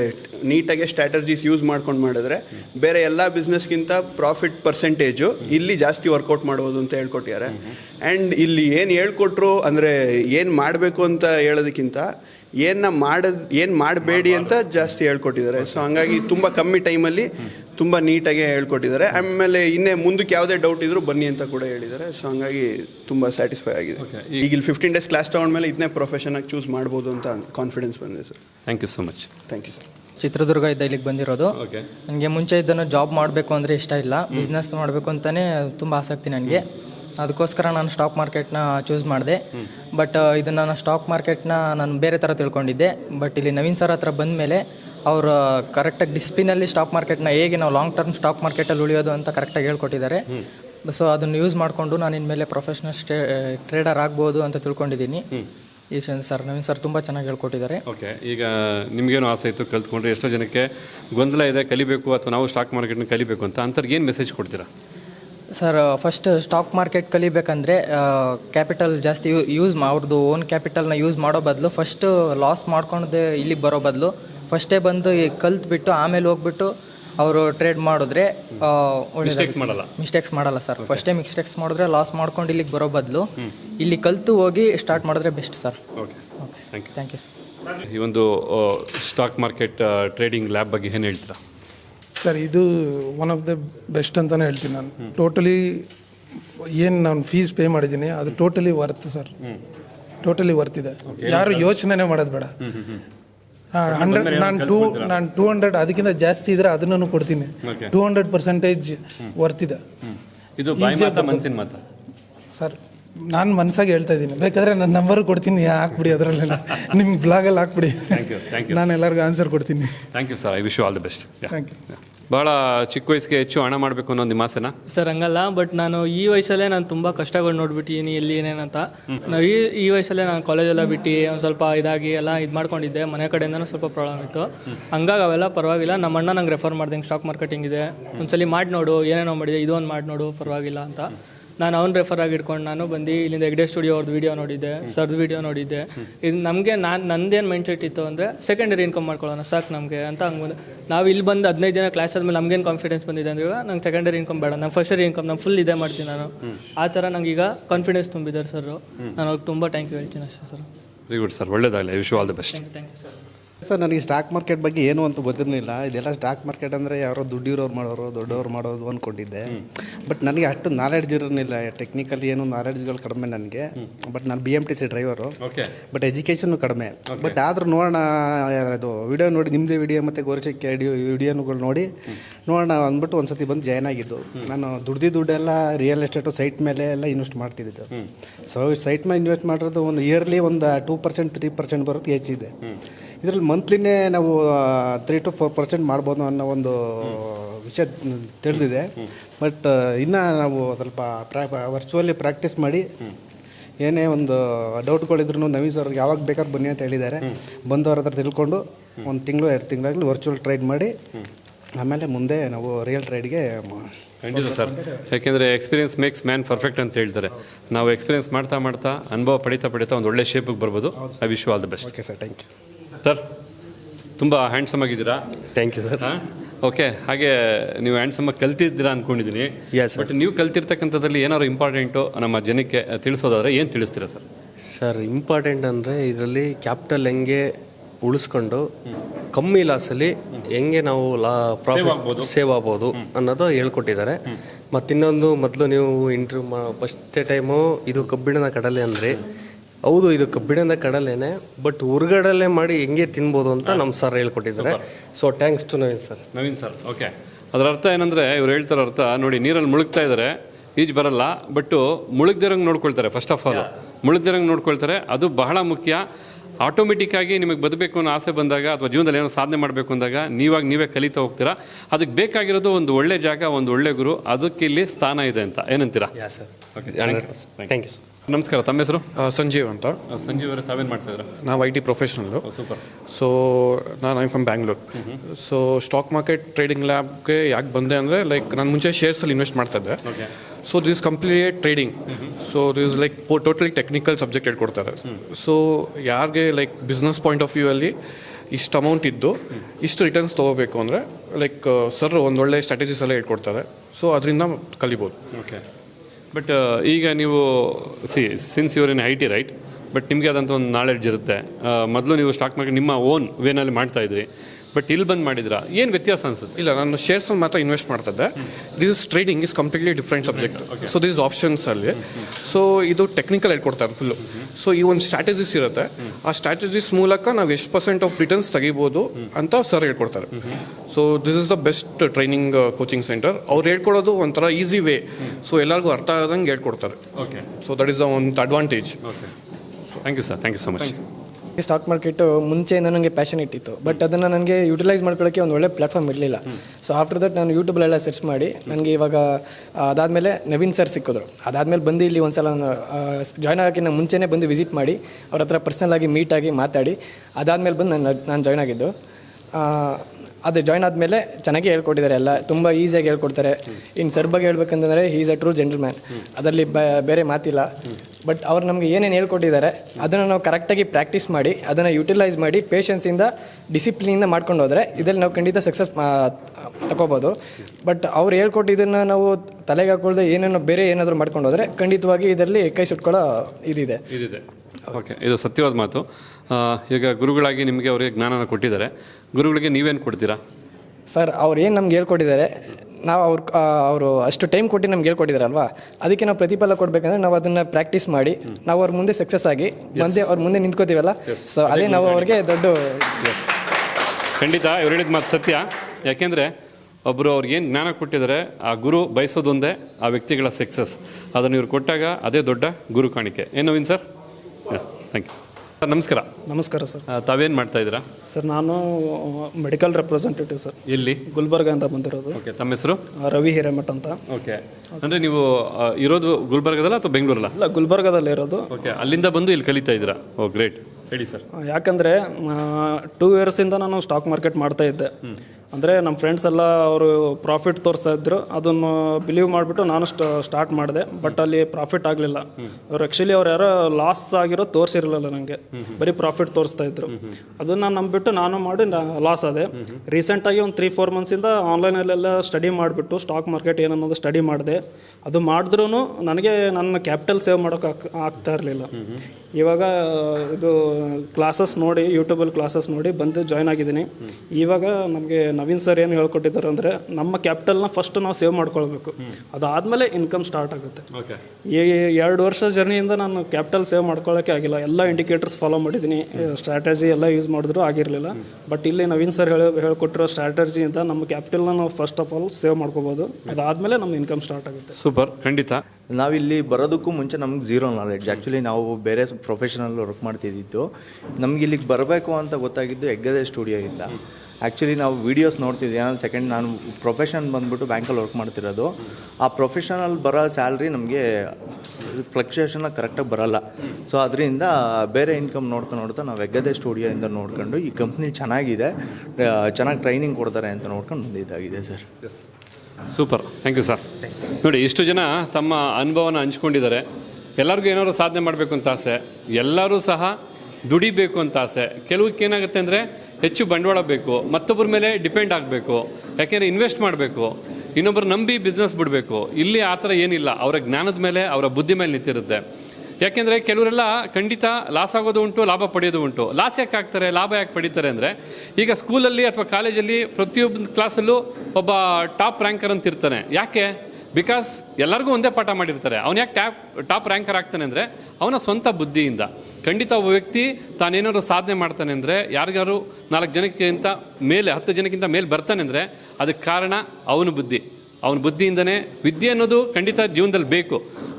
ನೀಟಾಗಿ ಸ್ಟ್ರಾಟಜೀಸ್ ಯೂಸ್ ಮಾಡ್ಕೊಂಡು ಮಾಡಿದ್ರೆ, ಬೇರೆ ಎಲ್ಲ ಬಿಸ್ನೆಸ್ಗಿಂತ ಪ್ರಾಫಿಟ್ ಪರ್ಸೆಂಟೇಜು ಇಲ್ಲಿ ಜಾಸ್ತಿ ವರ್ಕೌಟ್ ಮಾಡ್ಬೋದು ಅಂತ ಹೇಳ್ಕೊಟ್ಟಿದ್ದಾರೆ. ಆ್ಯಂಡ್ ಇಲ್ಲಿ ಏನು ಹೇಳ್ಕೊಟ್ರು ಅಂದರೆ ಏನು ಮಾಡಬೇಕು ಅಂತ ಹೇಳೋದಕ್ಕಿಂತ ಏನ ಮಾಡ ಏನು ಮಾಡಬೇಡಿ ಅಂತ ಜಾಸ್ತಿ ಹೇಳ್ಕೊಟ್ಟಿದ್ದಾರೆ. ಸೊ ಹಂಗಾಗಿ ತುಂಬ ಕಮ್ಮಿ ಟೈಮಲ್ಲಿ ತುಂಬ ನೀಟಾಗಿ ಹೇಳ್ಕೊಟ್ಟಿದ್ದಾರೆ. ಆಮೇಲೆ ಇನ್ನೇ ಮುಂದಕ್ಕೆ ಯಾವುದೇ ಡೌಟ್ ಇದ್ರೂ ಬನ್ನಿ ಅಂತ ಕೂಡ ಹೇಳಿದ್ದಾರೆ. ಸೊ ಹಂಗಾಗಿ ತುಂಬ ಸ್ಯಾಟಿಸ್ಫೈ ಆಗಿದೆ. ಈಗ ಇಲ್ಲಿ ಫಿಫ್ಟೀನ್ ಡೇಸ್ ಕ್ಲಾಸ್ ತೊಗೊಂಡ್ಮೇಲೆ ಇದನ್ನೇ ಪ್ರೊಫೆಷನಾಗಿ ಚೂಸ್ ಮಾಡ್ಬೋದು ಅಂತ ಕಾನ್ಫಿಡೆನ್ಸ್ ಬಂದಿದೆ sir thank you so much thank you sir Chitradurga ಇದ್ದ ಇಲ್ಲಿಗೆ ಬಂದಿರೋದು. ಓಕೆ ನನಗೆ ಮುಂಚೆ ಇದನ್ನು ಜಾಬ್ ಮಾಡಬೇಕು ಅಂದರೆ ಇಷ್ಟ ಇಲ್ಲ. ಬಿಸ್ನೆಸ್ ಮಾಡಬೇಕು ಅಂತಲೇ ತುಂಬ ಆಸಕ್ತಿ ನನಗೆ. ಅದಕ್ಕೋಸ್ಕರ ನಾನು ಸ್ಟಾಕ್ ಮಾರ್ಕೆಟ್ನ ಚೂಸ್ ಮಾಡಿದೆ. ಬಟ್ ಇದನ್ನು ನಾನು ಸ್ಟಾಕ್ ಮಾರ್ಕೆಟ್ನ ನಾನು ಬೇರೆ ಥರ ತಿಳ್ಕೊಂಡಿದ್ದೆ. ಬಟ್ ಇಲ್ಲಿ ನವೀನ್ ಸರ್ ಹತ್ರ ಬಂದ ಮೇಲೆ ಅವರು ಕರೆಕ್ಟಾಗಿ ಡಿಸಿಪ್ಲಿನಲ್ಲಿ ಸ್ಟಾಕ್ ಮಾರ್ಕೆಟ್ನ ಹೇಗೆ ನಾವು ಲಾಂಗ್ ಟರ್ಮ್ ಸ್ಟಾಕ್ ಮಾರ್ಕೆಟಲ್ಲಿ ಉಳಿಯೋದು ಅಂತ ಕರೆಕ್ಟಾಗಿ ಹೇಳ್ಕೊಟ್ಟಿದ್ದಾರೆ. ಸೊ ಅದನ್ನು ಯೂಸ್ ಮಾಡಿಕೊಂಡು ನಾನು ಇನ್ಮೇಲೆ ಪ್ರೊಫೆಷ್ನಲ್ ಸ್ಟೇ ಟ್ರೇಡರ್ ಆಗ್ಬೋದು ಅಂತ ತಿಳ್ಕೊಂಡಿದ್ದೀನಿ. ಈ ಸರ್ ನವೀನ್ ಸರ್ ತುಂಬ ಚೆನ್ನಾಗಿ ಹೇಳ್ಕೊಟ್ಟಿದ್ದಾರೆ. ಓಕೆ ಈಗ ನಿಮಗೇನು ಆಸೆ ಇತ್ತು ಕಲ್ತ್ಕೊಂಡ್ರೆ ಎಷ್ಟೋ ಜನಕ್ಕೆ ಗೊಂದಲ ಇದೆ ಕಲಿಬೇಕು ಅಥವಾ ನಾವು ಸ್ಟಾಕ್ ಮಾರ್ಕೆಟ್ನ ಕಲಿಬೇಕು ಅಂತ ಅಂಥವ್ರಿಗೆ ಏನು ಮೆಸೇಜ್ ಕೊಡ್ತೀರಾ? ಸರ್ ಫಸ್ಟ್ ಸ್ಟಾಕ್ ಮಾರ್ಕೆಟ್ ಕಲಿಬೇಕಂದ್ರೆ ಕ್ಯಾಪಿಟಲ್ ಜಾಸ್ತಿ ಯೂಸ್ ಅವ್ರದ್ದು ಓನ್ ಕ್ಯಾಪಿಟಲ್ನ ಯೂಸ್ ಮಾಡೋ ಬದಲು ಫಸ್ಟು ಲಾಸ್ ಮಾಡ್ಕೊಂಡೆ ಇಲ್ಲಿಗೆ ಬರೋ ಬದಲು ಫಸ್ಟೇ ಬಂದು ಕಲ್ತು ಬಿಟ್ಟು ಆಮೇಲೆ ಹೋಗ್ಬಿಟ್ಟು ಅವರು ಟ್ರೇಡ್ ಮಾಡಿದ್ರೆ ಮಿಸ್ಟೇಕ್ಸ್ ಮಾಡಲ್ಲ. ಮಿಸ್ಟೇಕ್ಸ್ ಮಾಡಲ್ಲ ಸರ್. ಫಸ್ಟೇ ಮಿಸ್ಟೇಕ್ಸ್ ಮಾಡಿದ್ರೆ ಲಾಸ್ ಮಾಡ್ಕೊಂಡು ಇಲ್ಲಿಗೆ ಬರೋ ಬದಲು ಇಲ್ಲಿ ಕಲ್ತು ಹೋಗಿ ಸ್ಟಾರ್ಟ್ ಮಾಡಿದ್ರೆ best sir. Okay thank you thank you sir ಈ ಒಂದು ಸ್ಟಾಕ್ ಮಾರ್ಕೆಟ್ ಟ್ರೇಡಿಂಗ್ ಲ್ಯಾಬ್ ಬಗ್ಗೆ ಏನು ಹೇಳ್ತೀರಾ? ಸರ್ ಇದು ಒನ್ ಆಫ್ ದ ಬೆಸ್ಟ್ ಅಂತಲೇ ಹೇಳ್ತೀನಿ ನಾನು. ಟೋಟಲಿ ಏನು ನಾನು ಫೀಸ್ ಪೇ ಮಾಡಿದ್ದೀನಿ ಅದು totally worth sir. Totally worth ಇದೆ. ಯಾರು ಯೋಚನೆನೇ ಮಾಡೋದು ಬೇಡ. ಹಂಡ್ರೆಡ್ ನಾನು ಟೂ ನಾನು ಟೂ ಹಂಡ್ರೆಡ್ ಅದಕ್ಕಿಂತ ಜಾಸ್ತಿ ಇದ್ರೆ ಅದನ್ನು ಕೊಡ್ತೀನಿ. ಟೂ ಹಂಡ್ರೆಡ್ ಪರ್ಸೆಂಟೇಜ್ ವರ್ತ್ ಇದೆ. ಇದು ಮನಸ್ಸಿನ ಮಾತಾ ಸರ್ ನಾನು ಮನ್ಸಾಗಿ ಹೇಳ್ತಾ ಇದ್ದೀನಿ. ಬೇಕಾದ್ರೆ ನನ್ನ ನಂಬರ್ ಕೊಡ್ತೀನಿ ಹಾಕ್ಬಿಡಿ ಅದರಲ್ಲೆಲ್ಲ. ನಿಮ್ಮ ಬ್ಲಾಗಲ್ಲಿ ಹಾಕ್ಬಿಡಿ. ನಾನು ಎಲ್ಲರಿಗೂ ಆನ್ಸರ್ ಕೊಡ್ತೀನಿ. Thank you sir I wish you all the best thank you ಭಾಳ ಚಿಕ್ಕ ವಯಸ್ಸಿಗೆ ಹೆಚ್ಚು ಹಣ ಮಾಡಬೇಕು ಅನ್ನೋ ನಿಮ್ಮ ಆಸೆನಾ ಸರ್, ಹಂಗಲ್ಲ ಬಟ್ ನಾನು ಈ ವಯಸ್ಸಲ್ಲೇ ನಾನು ತುಂಬ ಕಷ್ಟಗಳು ನೋಡ್ಬಿಟ್ಟಿದ್ದೀನಿ ಇಲ್ಲಿ ಏನೇನಂತ ನಾವು ಈ ಈ ವಯಸ್ಸಲ್ಲೇ ನಾನು ಕಾಲೇಜೆಲ್ಲ ಬಿಟ್ಟು ಒಂದು ಸ್ವಲ್ಪ ಇದಾಗಿ ಎಲ್ಲ ಇದು ಮಾಡ್ಕೊಂಡಿದ್ದೆ, ಮನೆ ಕಡೆಯಿಂದನೂ ಸ್ವಲ್ಪ ಪ್ರಾಬ್ಲಮ್ ಇತ್ತು. ಹಂಗಾಗಿ ಅವೆಲ್ಲ ಪರವಾಗಿಲ್ಲ, ನಮ್ಮ ಅಣ್ಣ ನಂಗೆ ರೆಫರ್ ಮಾಡ್ದಂಗೆ ಸ್ಟಾಕ್ ಮಾರ್ಕೆಟಿಂಗ್ ಇದೆ. ಒಂದ್ಸಲಿ ಮಾಡಿ ನೋಡು ಏನೇನೋ ಮಾಡಿದೆ, ಇದೊಂದು ಮಾಡಿ ನೋಡು ಪರವಾಗಿಲ್ಲ ಅಂತ. ನಾನು ಅವ್ನು ರೆಫರ್ ಆಗಿ ಇಟ್ಕೊಂಡು ನಾನು ಬಂದು ಇಲ್ಲಿಂದ ಎಗ್ಡೆ ಸ್ಟುಡಿಯೋ ಅವ್ರದ್ದು ವೀಡಿಯೋ ನೋಡಿದ್ದೆ ಸರ್ದು ವೀಡಿಯೋ ನೋಡಿದ್ದೆ. ಇದು ನಮಗೆ ನಾನು ನಂದೇನು ಮೈಂಡ್ ಸೆಟ್ ಇತ್ತು ಅಂದರೆ ಸೆಕೆಂಡರಿ ಇನ್ಕಮ್ ಮಾಡ್ಕೊಳ್ಳೋಣ ಸಾಕು ನಮಗೆ ಅಂತ ಹಂಗೆ ನಾವು ಇಲ್ಲಿ ಬಂದು ಹದಿನೈದು ದಿನ ಕ್ಲಾಸ್ ಆದಮೇಲೆ ನಮಗೇನು ಕಾನ್ಫಿಡೆನ್ಸ್ ಬಂದಿದೆ ಅಂದ್ರೆ ನಂಗೆ ಸೆಕೆಂಡರಿ ಇನ್ಕಮ್ ಬೇಡ ನಾನು ಫಸ್ಟ್ ಇನ್ಕಮ್ ನಾನು ಫುಲ್ ಇದೇ ಮಾಡ್ತೀನಿ ನಾನು. ಆ ಥರ ನಂಗೆ ಈಗ ಕಾನ್ಫಿಡೆನ್ಸ್ ತುಂಬಿದ್ದಾರೆ ಸರ್ ನಾನು ಅವ್ರಿಗೆ ತುಂಬ ಥ್ಯಾಂಕ್ ಯು ಹೇಳ್ತೀನಿ ಅಷ್ಟೇ ಸರ್ ವೆರಿ ಗುಡ್ ಸರ್ ಒಳ್ಳೇದಾಗಲಿ wish all the best thank you sir sir ನನಗೆ ಸ್ಟಾಕ್ ಮಾರ್ಕೆಟ್ ಬಗ್ಗೆ ಏನು ಅಂತ ಗೊತ್ತಿರಲಿಲ್ಲ. ಇದೆಲ್ಲ ಸ್ಟಾಕ್ ಮಾರ್ಕೆಟ್ ಅಂದರೆ ಯಾರೋ ದುಡ್ಡಿರೋರು ಮಾಡೋರು ದೊಡ್ಡವ್ರು ಮಾಡೋದು ಅಂದ್ಕೊಂಡಿದ್ದೆ ಬಟ್ ನನಗೆ ಅಷ್ಟು ನಾಲೆಡ್ಜ್ ಇರೋನಿಲ್ಲ ಟೆಕ್ನಿಕಲಿ ಏನು ನಾಲೆಡ್ಜ್ಗಳು ಕಡಿಮೆ ನನಗೆ. ಬಟ್ ನಾನು B M T C driver but education ಕಡಿಮೆ. ಬಟ್ ಆದರೂ ನೋಡೋಣ ಅದು ವಿಡಿಯೋ ನೋಡಿ ನಿಮ್ಮದೇ ವಿಡಿಯೋ ಮತ್ತು ಗೋರ್ಚಿಕ್ ವಿಡಿಯೋನುಗಳು ನೋಡಿ ನೋಡೋಣ ಅಂದ್ಬಿಟ್ಟು ಒಂದು ಸತಿ ಬಂದು ಜಾಯ್ನ್ ಆಗಿದ್ದು. ನಾನು ದುಡ್ದಿ ದುಡ್ಡೆಲ್ಲ ರಿಯಲ್ ಎಸ್ಟೇಟು ಸೈಟ್ ಮೇಲೆ ಎಲ್ಲ ಇನ್ವೆಸ್ಟ್ ಮಾಡ್ತಿದ್ದು ಸೊ ಸೈಟ್ ಮೇಲೆ ಇನ್ವೆಸ್ಟ್ ಮಾಡಿರೋದು ಒಂದು ಇಯರ್ಲಿ ಒಂದು ಟೂ ಪರ್ಸೆಂಟ್ ತ್ರೀ ಪರ್ಸೆಂಟ್ ಬರೋದು ಹೆಚ್ಚಿದೆ. ಇದರಲ್ಲಿ ಮಂತ್ಲಿನೇ ನಾವು ತ್ರೀ ಟು ಫೋರ್ ಪರ್ಸೆಂಟ್ ಮಾಡ್ಬೋದು ಅನ್ನೋ ಒಂದು ವಿಷಯ ತಿಳಿದಿದೆ. ಬಟ್ ಇನ್ನು ನಾವು ಸ್ವಲ್ಪ ಪ್ರಾ ವರ್ಚುವಲಿ ಪ್ರಾಕ್ಟೀಸ್ ಮಾಡಿ ಏನೇ ಒಂದು ಡೌಟ್ಗಳಿದ್ರು ನವೀನ್ ಸರ್ ಯಾವಾಗ ಬೇಕಾದ್ರೆ ಬನ್ನಿ ಅಂತ ಹೇಳಿದ್ದಾರೆ. ಬಂದು ಅವ್ರ ಹತ್ರ ತಿಳ್ಕೊಂಡು ಒಂದು ತಿಂಗಳು ಎರಡು ತಿಂಗಳಾಗಲಿ ವರ್ಚುವಲ್ ಟ್ರೈಡ್ ಮಾಡಿ ಆಮೇಲೆ ಮುಂದೆ ನಾವು ರಿಯಲ್ ಟ್ರೈಡ್ಗೆ ಖಂಡಿತ ಸರ್. ಯಾಕೆಂದರೆ ಎಕ್ಸ್ಪೀರಿಯನ್ಸ್ ಮೇಕ್ಸ್ ಮ್ಯಾನ್ ಪರ್ಫೆಕ್ಟ್ ಅಂತ ಹೇಳ್ತಾರೆ. ನಾವು ಎಕ್ಸ್ಪೀರಿಯನ್ಸ್ ಮಾಡ್ತಾ ಮಾಡ್ತಾ ಅನುಭವ ಪಡಿತಾ ಪಡಿತಾ ಒಂದು ಒಳ್ಳೆ ಶೇಪಿಗೆ ಬರ್ಬೋದು. I wish all the best okay sir thank you sir ತುಂಬ ಹ್ಯಾಂಡ್ಸಮ್ ಆಗಿದ್ದೀರಾ? ಥ್ಯಾಂಕ್ ಯು ಸರ್ ಓಕೆ ಹಾಗೆ ನೀವು ಹ್ಯಾಂಡ್ಸಮ್ ಆಗಿ ಕಲ್ತಿದ್ದೀರಾ ಅಂದ್ಕೊಂಡಿದ್ದೀನಿ ಎಸ್ ಬಟ್ ನೀವು ಕಲ್ತಿರ್ತಕ್ಕಂಥದ್ರಲ್ಲಿ ಏನಾದ್ರು ಇಂಪಾರ್ಟೆಂಟು ನಮ್ಮ ಜನಕ್ಕೆ ತಿಳಿಸೋದಾದ್ರೆ ಏನು ತಿಳಿಸ್ತೀರಾ ಸರ್ ಸರ್ ಇಂಪಾರ್ಟೆಂಟ್ ಅಂದರೆ ಇದರಲ್ಲಿ ಕ್ಯಾಪಿಟಲ್ ಹೆಂಗೆ ಉಳಿಸ್ಕೊಂಡು ಕಮ್ಮಿ ಲಾಸಲ್ಲಿ ಹೆಂಗೆ ನಾವು ಲಾ ಪ್ರಾಫಿಟ್ ಸೇವ್ ಆಗ್ಬೋದು. ಅನ್ನೋದು ಹೇಳ್ಕೊಟ್ಟಿದ್ದಾರೆ. ಮತ್ತಿನ್ನೊಂದು ಮೊದಲು ನೀವು ಇಂಟರ್ವ್ಯೂ ಮಾ ಫಸ್ಟ್ ಟೈಮು ಇದು ಕಬ್ಬಿಣದ ಕಡಲೆ ಅಂದರೆ ಹೌದು ಇದು ಕಬ್ಬಿಣದ ಕಡಲೇನೆ ಬಟ್ ಉರ್ಗಡಲೆ ಮಾಡಿ ಹೆಂಗೆ ತಿನ್ಬೋದು ಅಂತ ನಮ್ಮ ಸರ್ ಹೇಳ್ಕೊಟ್ಟಿದ್ದಾರೆ. So thanks to Naveen sir Naveen sir okay ಅದರ ಅರ್ಥ ಏನಂದರೆ ಇವ್ರು ಹೇಳ್ತಾರ ಅರ್ಥ ನೋಡಿ ನೀರಲ್ಲಿ ಮುಳುಗ್ತಾ ಇದ್ದಾರೆ ಈಜು ಬರಲ್ಲ ಬಟ್ಟು ಮುಳುಗ್ದಿರಂಗೆ ನೋಡ್ಕೊಳ್ತಾರೆ ಫಸ್ಟ್ ಆಫ್ ಆಲ್ ಮುಳುಗ್ದಿರಂಗೆ ನೋಡ್ಕೊಳ್ತಾರೆ ಅದು ಬಹಳ ಮುಖ್ಯ. ಆಟೋಮೆಟಿಕ್ ಆಗಿ ನಿಮಗೆ ಬದುಕಬೇಕು ಅನ್ನೋ ಆಸೆ ಬಂದಾಗ ಅಥವಾ ಜೀವನದಲ್ಲಿ ಏನೋ ಸಾಧನೆ ಮಾಡಬೇಕು ಅಂದಾಗ ನೀವಾಗ ನೀವೇ ಕಲಿತಾ ಹೋಗ್ತೀರಾ? ಅದಕ್ಕೆ ಬೇಕಾಗಿರೋದು ಒಂದು ಒಳ್ಳೆ ಜಾಗ ಒಂದು ಒಳ್ಳೆ ಗುರು ಅದಕ್ಕೆ ಇಲ್ಲಿ ಸ್ಥಾನ ಇದೆ ಅಂತ. ಏನಂತೀರಾ? Yeah sir okay thank you sir ನಮಸ್ಕಾರ ತಮ್ಮ ಹೆಸರು? ಸಂಜೀವ್ ಅಂತ. ಸಂಜೀವ್ ಅವರು ತಾವೇನು ಮಾಡ್ತಾ ಇದ್ದೀರಾ? ನಾವು I T professional. Super. So ನಾನು I from Bangalore so stock market trading ಲ್ಯಾಬ್ಗೆ ಯಾಕೆ ಬಂದೆ ಅಂದರೆ ಲೈಕ್ ನಾನು ಮುಂಚೆ ಶೇರ್ಸಲ್ಲಿ ಇನ್ವೆಸ್ಟ್ ಮಾಡ್ತಾ ಇದ್ದೆ. So this complete trading so this like totally technical subject ಹೇಳ್ಕೊಡ್ತಾರೆ ಸೊ ಯಾರಿಗೆ like business point of view ಅಲ್ಲಿ ಇಷ್ಟು ಅಮೌಂಟ್ ಇದ್ದು ಇಷ್ಟು ರಿಟರ್ನ್ಸ್ ತೊಗೋಬೇಕು ಅಂದರೆ ಲೈಕ್ ಸರ್ ಒಂದೊಳ್ಳೆ ಸ್ಟ್ರಾಟಜೀಸ್ ಎಲ್ಲ ಹೇಳ್ಕೊಡ್ತಾರೆ ಸೊ ಅದರಿಂದ ಕಲಿಬೋದು. ಓಕೆ ಬಟ್ ಈಗ ನೀವು C since in I T right but ನಿಮಗೆ ಅದಂತ ಒಂದು ನಾಲೆಡ್ಜ್ ಇರುತ್ತೆ. ಮೊದಲು ನೀವು ಸ್ಟಾಕ್ ಮಾರ್ಕೆಟ್ ನಿಮ್ಮ ಓನ್ ವೇನಲ್ಲಿ ಮಾಡ್ತಾ ಇದ್ರಿ. ಬಟ್ ಇಲ್ಲಿ ಬಂದು ಮಾಡಿದ್ರ? ಏನು ವ್ಯತ್ಯಾಸ ಅನ್ಸುತ್ತೆ? ಇಲ್ಲ ನಾನು ಶೇರ್ಸಲ್ಲಿ ಮಾತ್ರ ಇನ್ವೆಸ್ಟ್ ಮಾಡ್ತಿದ್ದೆ. This is trading is completely different subject so this options ಅಲ್ಲಿ. ಸೊ ಇದು ಟೆಕ್ನಿಕಲ್ ಹೇಳ್ಕೊಡ್ತಾರೆ ಫುಲ್ಲು ಸೊ ಈ ಒಂದು ಸ್ಟ್ರಾಟಜಿಸ್ ಇರುತ್ತೆ. ಆ ಸ್ಟ್ರಾಟಜಿಸ್ ಮೂಲಕ ನಾವು ಎಷ್ಟು ಪರ್ಸೆಂಟ್ ಆಫ್ ರಿಟರ್ನ್ಸ್ ತೆಗಿಬೋದು ಅಂತ ಸರ್ ಹೇಳ್ಕೊಡ್ತಾರೆ. So this is the best training coaching centre ಅವ್ರು ಹೇಳ್ಕೊಡೋದು ಒಂಥರ ಈಸಿ ವೇ ಸೊ ಎಲ್ಲರಿಗೂ ಅರ್ಥ ಆದಂಗೆ ಹೇಳ್ಕೊಡ್ತಾರೆ. Okay so that is the ಒಂದು advantage okay thank you sir thank you so much stock market ಮುಂಚೆಯಿಂದ ನನಗೆ ಪ್ಯಾಷನ್ ಇಟ್ಟಿತ್ತು. ಬಟ್ ಅದನ್ನು ನನಗೆ ಯುಟಿಲೈಸ್ ಮಾಡ್ಕೊಳ್ಳೋಕ್ಕೆ ಒಂದು ಒಳ್ಳೆ ಪ್ಲಾಟ್ಫಾರ್ಮ್ ಇರಲಿಲ್ಲ. ಸೊ ಆಫ್ಟರ್ ದಟ್ ನಾನು ಯೂಟ್ಯೂಬಲ್ಲೆಲ್ಲ ಸರ್ಚ್ ಮಾಡಿ ನನಗೆ ಇವಾಗ ಅದಾದಮೇಲೆ ನವೀನ್ ಸರ್ ಸಿಕ್ಕಿದ್ರು. ಅದಾದಮೇಲೆ ಬಂದು ಇಲ್ಲಿ ಒಂದು ಸಲ ಜಾಯ್ನ್ ಆಗೋಕ್ಕಿಂತ ಮುಂಚೆನೇ ಬಂದು ವಿಸಿಟ್ ಮಾಡಿ, ಅವ್ರ ಹತ್ರ ಪರ್ಸ್ನಲ್ ಆಗಿ ಮೀಟ್ ಆಗಿ ಮಾತಾಡಿ, ಅದಾದಮೇಲೆ ಬಂದು ನಾನು ನಾನು ಜಾಯ್ನ್ ಆಗಿದ್ದು. ಅದು ಜಾಯ್ನ್ ಆದಮೇಲೆ ಚೆನ್ನಾಗಿ ಹೇಳ್ಕೊಟ್ಟಿದ್ದಾರೆ ಎಲ್ಲ, ತುಂಬ ಈಸಿಯಾಗಿ ಹೇಳ್ಕೊಡ್ತಾರೆ. ಇನ್ನು ಸರ್ ಬಗ್ಗೆ ಹೇಳ್ಬೇಕಂತಂದರೆ ಈಸ್ ಅ ಟ್ರೂ ಮ್ಯಾನ್ ಅದರಲ್ಲಿ ಬೇರೆ ಮಾತಿಲ್ಲ. ಬಟ್ ಅವ್ರು ನಮಗೆ ಏನೇನು ಹೇಳ್ಕೊಟ್ಟಿದ್ದಾರೆ, ಅದನ್ನು ನಾವು ಕರೆಕ್ಟಾಗಿ ಪ್ರಾಕ್ಟೀಸ್ ಮಾಡಿ, ಅದನ್ನು ಯುಟಿಲೈಸ್ ಮಾಡಿ ಪೇಷನ್ಸಿಂದ ಡಿಸಿಪ್ಲಿನಿಂದ ಮಾಡ್ಕೊಂಡು ಹೋದರೆ ಇದರಲ್ಲಿ ನಾವು ಖಂಡಿತ ಸಕ್ಸಸ್ ತಗೋಬೋದು ಬಟ್ ಅವ್ರು ಹೇಳ್ಕೊಟ್ಟಿದ್ದನ್ನು ನಾವು ತಲೆಗೆ ಹಾಕೊಳ್ದೆ ಏನೇನೋ ಬೇರೆ ಏನಾದರೂ ಮಾಡ್ಕೊಂಡು ಹೋದರೆ ಖಂಡಿತವಾಗಿ ಇದರಲ್ಲಿ ಕೈ ಸುಟ್ಕೊಳ್ಳೋ ಇದಿದೆ. ಇದಿದೆ. ಓಕೆ ಇದು ಸತ್ಯವಾದ ಮಾತು. ಈಗ ಗುರುಗಳಾಗಿ ನಿಮಗೆ ಅವರಿಗೆ ಜ್ಞಾನನ ಕೊಟ್ಟಿದ್ದಾರೆ. ಗುರುಗಳಿಗೆ ನೀವೇನು ಕೊಡ್ತೀರಾ? ಸರ್ ಅವ್ರು ಏನು ನಮ್ಗೆ ಹೇಳ್ಕೊಟ್ಟಿದ್ದಾರೆ ನಾವು ಅವ್ರು ಅವರು ಅಷ್ಟು ಟೈಮ್ ಕೊಟ್ಟು ನಮ್ಗೆ ಹೇಳ್ಕೊಟ್ಟಿದ್ದಾರಲ್ವಾ? ಅದಕ್ಕೆ ನಾವು ಪ್ರತಿಫಲ ಕೊಡಬೇಕಂದ್ರೆ ನಾವು ಅದನ್ನು ಪ್ರಾಕ್ಟೀಸ್ ಮಾಡಿ ನಾವು ಅವ್ರ ಮುಂದೆ ಸಕ್ಸಸ್ ಆಗಿ ಮುಂದೆ ಅವ್ರ ಮುಂದೆ ನಿಂತ್ಕೋತೀವಲ್ಲ? ಸೊ ಅದೇ ನಾವು ಅವ್ರಿಗೆ ದೊಡ್ಡ ಖಂಡಿತ ಇವ್ರು ಹೇಳಿದ ಮಾತು ಸತ್ಯ. ಯಾಕೆಂದರೆ ಒಬ್ಬರು ಅವ್ರಿಗೆ ಏನು ಜ್ಞಾನ ಕೊಟ್ಟಿದ್ದಾರೆ ಆ ಗುರು ಬಯಸೋದೊಂದೇ ಆ ವ್ಯಕ್ತಿಗಳ ಸಕ್ಸಸ್ ಅದನ್ನು ಇವ್ರು ಕೊಟ್ಟಾಗ ಅದೇ ದೊಡ್ಡ ಗುರು ಕಾಣಿಕೆ. ಏನು Naveen sir? Thank you sir ನಮಸ್ಕಾರ. ನಮಸ್ಕಾರ ಸರ್. ತಾವೇನು ಮಾಡ್ತಾ ಇದ್ದೀರಾ? ಸರ್ ನಾನು ಮೆಡಿಕಲ್ ರೆಪ್ರೆಸೆಂಟೇಟಿವ್ ಸರ್. ಎಲ್ಲಿ? ಗುಲ್ಬರ್ಗ ಅಂತ ಬಂದಿರೋದು. ಓಕೆ ತಮ್ಮ ಹೆಸರು? ರವಿ ಹಿರೇಮಠ ಅಂತ. ಓಕೆ. ಅಂದರೆ ನೀವು ಆ, ಇರೋದು ಗುಲ್ಬರ್ಗದಲ್ಲ ಅಥವಾ ಬೆಂಗಳೂರಲ್ಲ? ಇಲ್ಲ ಗುಲ್ಬರ್ಗದಲ್ಲಿ ಇರೋದು. ಓಕೆ ಅಲ್ಲಿಂದ ಬಂದು ಇಲ್ಲಿ ಕಲಿತಾ ಇದ್ದೀರಾ? Oh great. ಹೇಳಿ ಸರ್. ಯಾಕಂದರೆ ಟೂ ಇಯರ್ಸಿಂದ ನಾನು ಸ್ಟಾಕ್ ಮಾರ್ಕೆಟ್ ಮಾಡ್ತಾ ಇದ್ದೆ. ಅಂದರೆ ನಮ್ಮ ಫ್ರೆಂಡ್ಸ್ ಎಲ್ಲ ಅವರು ಪ್ರಾಫಿಟ್ ತೋರಿಸ್ತಾ ಇದ್ರು. ಅದನ್ನು ಬಿಲೀವ್ ಮಾಡಿಬಿಟ್ಟು ನಾನು ಸ್ಟಾರ್ಟ್ ಮಾಡಿದೆ. ಬಟ್ ಅಲ್ಲಿ ಪ್ರಾಫಿಟ್ ಆಗಲಿಲ್ಲ. ಅವ್ರು ಆ್ಯಕ್ಚುಲಿ ಅವ್ರು ಯಾರೋ ಲಾಸ್ ಆಗಿರೋ ತೋರಿಸಿರಲಿಲ್ಲ ನನಗೆ ಬರೀ ಪ್ರಾಫಿಟ್ ತೋರಿಸ್ತಾ ಇದ್ರು. ಅದನ್ನು ನಂಬಿಟ್ಟು ನಾನು ಮಾಡಿ ಲಾಸ್ ಆದೆ. ರೀಸೆಂಟಾಗಿ ಒಂದು ತ್ರೀ ಫೋರ್ ಮಂತ್ಸಿಂದ ಆನ್ಲೈನಲ್ಲೆಲ್ಲ ಸ್ಟಡಿ ಮಾಡಿಬಿಟ್ಟು ಸ್ಟಾಕ್ ಮಾರ್ಕೆಟ್ ಏನನ್ನೋದು ಸ್ಟಡಿ ಮಾಡಿದೆ. ಅದು ಮಾಡಿದ್ರೂ ನನಗೆ ನನ್ನ ಕ್ಯಾಪಿಟಲ್ ಸೇವ್ ಮಾಡೋಕೆ ಆಗ್ತಾ ಇರಲಿಲ್ಲ. ಇವಾಗ ಇದು ಕ್ಲಾಸಸ್ ನೋಡಿ ಯೂಟ್ಯೂಬಲ್ಲಿ ಕ್ಲಾಸಸ್ ನೋಡಿ ಬಂದು ಜಾಯ್ನ್ ಆಗಿದ್ದೀನಿ. ಇವಾಗ ನಮಗೆ ನವೀನ್ ಸರ್ ಏನು ಹೇಳ್ಕೊಟ್ಟಿದ್ದಾರೆ ಅಂದರೆ ನಮ್ಮ ಕ್ಯಾಪಿಟಲ್ನ ಫಸ್ಟ್ ನಾವು ಸೇವ್ ಮಾಡ್ಕೊಳ್ಬೇಕು. ಅದಾದಮೇಲೆ ಇನ್ಕಮ್ ಸ್ಟಾರ್ಟ್ ಆಗುತ್ತೆ. ಓಕೆ ಈ ಎರಡು ವರ್ಷ ಜರ್ನಿಯಿಂದ ನಾನು ಕ್ಯಾಪಿಟಲ್ ಸೇವ್ ಮಾಡ್ಕೊಳ್ಳೋಕೆ ಆಗಿಲ್ಲ. ಎಲ್ಲ ಇಂಡಿಕೇಟರ್ಸ್ ಫಾಲೋ ಮಾಡಿದ್ದೀನಿ. ಸ್ಟ್ರಾಟಜಿ ಎಲ್ಲ ಯೂಸ್ ಮಾಡಿದ್ರು ಆಗಿರಲಿಲ್ಲ. ಬಟ್ ಇಲ್ಲಿ ನವೀನ್ ಸರ್ ಹೇಳಿ ಹೇಳ್ಕೊಟ್ಟಿರೋ ಸ್ಟ್ರಾಟಜಿಯಿಂದ ನಮ್ಮ ಕ್ಯಾಪಿಟಲ್ನ ನಾವು ಫಸ್ಟ್ ಆಫ್ ಆಲ್ ಸೇವ್ ಮಾಡ್ಕೋಬೋದು. ಅದಾದಮೇಲೆ ನಮ್ಮ ಇನ್ಕಮ್ ಸ್ಟಾರ್ಟ್ ಆಗುತ್ತೆ. ಸೂಪರ್. ಖಂಡಿತ. ನಾವಿಲ್ಲಿ ಬರೋದಕ್ಕೂ ಮುಂಚೆ ನಮ್ಗೆ ಝೀರೋ ನಾಲೆಡ್ಜ್ ಆ್ಯಕ್ಚುಲಿ ನಾವು ಬೇರೆ ಪ್ರೊಫೆಷನಲ್ ವರ್ಕ್ ಮಾಡ್ತಿದ್ದಿದ್ದು. ನಮ್ಗೆ ಇಲ್ಲಿಗೆ ಬರಬೇಕು ಅಂತ ಗೊತ್ತಾಗಿದ್ದು ಎಗ್ಗದೆ ಸ್ಟುಡಿಯೋ ಇಂದ ಆ್ಯಕ್ಚುಲಿ ನಾವು ವೀಡಿಯೋಸ್ ನೋಡ್ತಿದ್ವಿ. ನಾನು ಸೆಕೆಂಡ್ ನಾನು ಪ್ರೊಫೆಷನ್ ಬಂದ್ಬಿಟ್ಟು ಬ್ಯಾಂಕಲ್ಲಿ ವರ್ಕ್ ಮಾಡ್ತಿರೋದು. ಆ ಪ್ರೊಫೆಷನಲ್ ಬರೋ ಸ್ಯಾಲ್ರಿ ನಮಗೆ ಫ್ಲಕ್ಚುಯೇಷನ್ ಕರೆಕ್ಟಾಗಿ ಬರಲ್ಲ. ಸೊ ಅದರಿಂದ ಬೇರೆ ಇನ್ಕಮ್ ನೋಡ್ತಾ ನೋಡ್ತಾ ನಾವು ಹೆಗ್ಗದೆ ಸ್ಟುಡಿಯೋಯಿಂದ ನೋಡ್ಕೊಂಡು ಈ ಕಂಪ್ನಿ ಚೆನ್ನಾಗಿದೆ ಚೆನ್ನಾಗಿ ಟ್ರೈನಿಂಗ್ ಕೊಡ್ತಾರೆ ಅಂತ ನೋಡ್ಕೊಂಡು ಬಂದಿದ್ದಾಗಿದೆ sir super thank you sir ನೋಡಿ, ಇಷ್ಟು ಜನ ತಮ್ಮ ಅನುಭವನ ಹಂಚ್ಕೊಂಡಿದ್ದಾರೆ. ಎಲ್ಲರಿಗೂ ಏನಾದ್ರು ಸಾಧನೆ ಮಾಡಬೇಕು ಅಂತ ಆಸೆ, ಎಲ್ಲರೂ ಸಹ ದುಡಿಬೇಕು ಅಂತ ಆಸೆ. ಕೆಲವಕ್ಕೆ ಏನಾಗುತ್ತೆ ಅಂದರೆ ಹೆಚ್ಚು ಬಂಡವಾಳ ಬೇಕು, ಮತ್ತೊಬ್ಬರ ಮೇಲೆ ಡಿಪೆಂಡ್ ಆಗಬೇಕು, ಯಾಕೆಂದರೆ ಇನ್ವೆಸ್ಟ್ ಮಾಡಬೇಕು ಇನ್ನೊಬ್ಬರು ನಂಬಿ ಬಿಸ್ನೆಸ್ ಬಿಡಬೇಕು. ಇಲ್ಲಿ ಆ ಥರ ಏನಿಲ್ಲ. ಅವರ ಜ್ಞಾನದ ಮೇಲೆ, ಅವರ ಬುದ್ಧಿ ಮೇಲೆ ನಿಂತಿರುತ್ತೆ. ಯಾಕೆಂದರೆ ಕೆಲವರೆಲ್ಲ ಖಂಡಿತ ಲಾಸ್ ಆಗೋದು ಉಂಟು, ಲಾಭ ಪಡೆಯೋದು ಉಂಟು. ಲಾಸ್ ಯಾಕೆ ಆಗ್ತಾರೆ? ಲಾಭ ಯಾಕೆ ಪಡೀತಾರೆ ಅಂದರೆ, ಈಗ ಸ್ಕೂಲಲ್ಲಿ ಅಥವಾ ಕಾಲೇಜಲ್ಲಿ ಪ್ರತಿಯೊಬ್ಬ ಕ್ಲಾಸಲ್ಲೂ ಒಬ್ಬ ಟಾಪ್ ರ್ಯಾಂಕರ್ ಅಂತ ಇರ್ತಾನೆ. ಯಾಕೆ? ಬಿಕಾಸ್ ಎಲ್ಲರಿಗೂ ಒಂದೇ ಪಾಠ ಮಾಡಿರ್ತಾರೆ. ಅವನು ಯಾಕೆ ಟ್ಯಾಪ್ ಟಾಪ್ ರ್ಯಾಂಕರ್ ಆಗ್ತಾನೆ ಅಂದರೆ, ಅವನ ಸ್ವಂತ ಬುದ್ಧಿಯಿಂದ. ಖಂಡಿತ ಒಬ್ಬ ವ್ಯಕ್ತಿ ತಾನೇನಾದ್ರು ಸಾಧನೆ ಮಾಡ್ತಾನೆ ಅಂದರೆ ಯಾರಿಗಾರು ನಾಲ್ಕು ಜನಕ್ಕಿಂತ ಮೇಲೆ, ಹತ್ತು ಜನಕ್ಕಿಂತ ಮೇಲೆ ಬರ್ತಾನೆ ಅಂದರೆ, ಅದಕ್ಕೆ ಕಾರಣ ಅವನ ಬುದ್ಧಿ. ಅವನ ಬುದ್ಧಿಯಿಂದನೇ ವಿದ್ಯೆ ಅನ್ನೋದು ಖಂಡಿತ ಜೀವನದಲ್ಲಿ ಬೇಕು.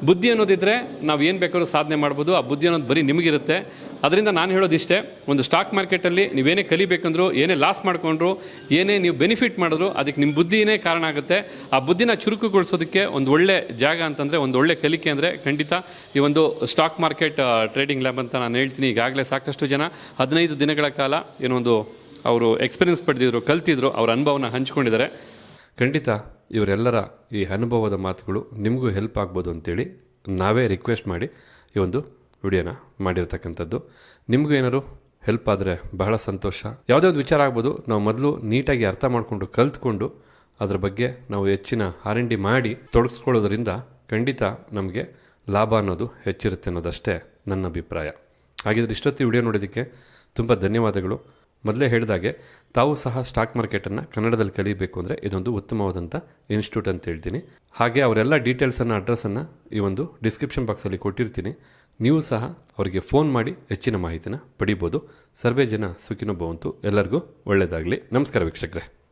ಬುದ್ಧಿ ಅನ್ನೋದಿದ್ರೆ ನಾವು ಏನು ಬೇಕಾದ್ರೂ ಸಾಧನೆ ಮಾಡ್ಬೋದು. ಆ ಬುದ್ಧಿ ಅನ್ನೋದು ಬರೀ ನಿಮಗಿರುತ್ತೆ. ಅದರಿಂದ ನಾನು ಹೇಳೋದಿಷ್ಟೇ, ಒಂದು ಸ್ಟಾಕ್ ಮಾರ್ಕೆಟಲ್ಲಿ ನೀವೇನೇ ಕಲಿಬೇಕಂದ್ರೂ, ಏನೇ ಲಾಸ್ ಮಾಡಿಕೊಂಡ್ರು, ಏನೇ ನೀವು ಬೆನಿಫಿಟ್ ಮಾಡಿದ್ರು, ಅದಕ್ಕೆ ನಿಮ್ಮ ಬುದ್ಧಿನೇ ಕಾರಣ ಆಗುತ್ತೆ. ಆ ಬುದ್ಧಿನ ಚುರುಕುಗೊಳಿಸೋದಕ್ಕೆ ಒಂದು ಒಳ್ಳೆ ಜಾಗ ಅಂತಂದರೆ, ಒಂದು ಒಳ್ಳೆ ಕಲಿಕೆ ಅಂದರೆ ಖಂಡಿತ ಈ ಒಂದು ಸ್ಟಾಕ್ ಮಾರ್ಕೆಟ್ ಟ್ರೇಡಿಂಗ್ ಲ್ಯಾಬ್ ಅಂತ ನಾನು ಹೇಳ್ತೀನಿ. ಈಗಾಗಲೇ ಸಾಕಷ್ಟು ಜನ ಹದಿನೈದು ದಿನಗಳ ಕಾಲ ಏನೊಂದು ಅವರು ಎಕ್ಸ್ಪೀರಿಯನ್ಸ್ ಪಡೆದಿದ್ರು, ಕಲ್ತಿದ್ರು, ಅವ್ರ ಅನುಭವನ ಹಂಚ್ಕೊಂಡಿದ್ದಾರೆ. ಖಂಡಿತ. ಇವರೆಲ್ಲರ ಈ ಅನುಭವದ ಮಾತುಗಳು ನಿಮಗೂ ಹೆಲ್ಪ್ ಆಗ್ಬೋದು ಅಂತೇಳಿ ನಾವೇ ರಿಕ್ವೆಸ್ಟ್ ಮಾಡಿ ಈ ಒಂದು ವಿಡಿಯೋನ ಮಾಡಿರ್ತಕ್ಕಂಥದ್ದು. ನಿಮಗೂ ಏನಾದ್ರು ಹೆಲ್ಪ್ ಆದರೆ ಬಹಳ ಸಂತೋಷ. ಯಾವುದೇ ಒಂದು ವಿಚಾರ ಆಗ್ಬೋದು, ನಾವು ಮೊದಲು ನೀಟಾಗಿ ಅರ್ಥ ಮಾಡಿಕೊಂಡು ಕಲ್ತ್ಕೊಂಡು ಅದರ ಬಗ್ಗೆ ನಾವು ಹೆಚ್ಚಿನ ಆರ್ ಎನ್ ಡಿ ಮಾಡಿ ತೊಡಗಿಸ್ಕೊಳ್ಳೋದ್ರಿಂದ ಖಂಡಿತ ನಮಗೆ ಲಾಭ ಅನ್ನೋದು ಹೆಚ್ಚಿರುತ್ತೆ ಅನ್ನೋದಷ್ಟೇ ನನ್ನ ಅಭಿಪ್ರಾಯ. ಹಾಗಿದ್ರೆ ಇಷ್ಟೊತ್ತು ವಿಡಿಯೋ ನೋಡೋದಕ್ಕೆ ತುಂಬ ಧನ್ಯವಾದಗಳು. ಮೊದಲೇ ಹೇಳಿದಾಗೆ ತಾವು ಸಹ ಸ್ಟಾಕ್ ಮಾರ್ಕೆಟನ್ನು ಕನ್ನಡದಲ್ಲಿ ಕಲಿಬೇಕು ಅಂದರೆ ಇದೊಂದು ಉತ್ತಮವಾದಂಥ ಇನ್ಸ್ಟಿಟ್ಯೂಟ್ ಅಂತ ಹೇಳ್ತೀನಿ. ಹಾಗೆ ಅವರೆಲ್ಲ ಡೀಟೇಲ್ಸನ್ನು ಅಡ್ರೆಸ್ಸನ್ನು ಈ ಒಂದು ಡಿಸ್ಕ್ರಿಪ್ಷನ್ ಬಾಕ್ಸಲ್ಲಿ ಕೊಟ್ಟಿರ್ತೀನಿ. ನೀವು ಸಹ ಅವರಿಗೆ ಫೋನ್ ಮಾಡಿ ಹೆಚ್ಚಿನ ಮಾಹಿತಿನ ಪಡಿಬೋದು. ಸರ್ವೇ ಜನ ಸುಖಿನೋ ಭವಂತು ಎಲ್ಲರಿಗೂ ಒಳ್ಳೆಯದಾಗಲಿ ನಮಸ್ಕಾರ ವೀಕ್ಷಕರೇ.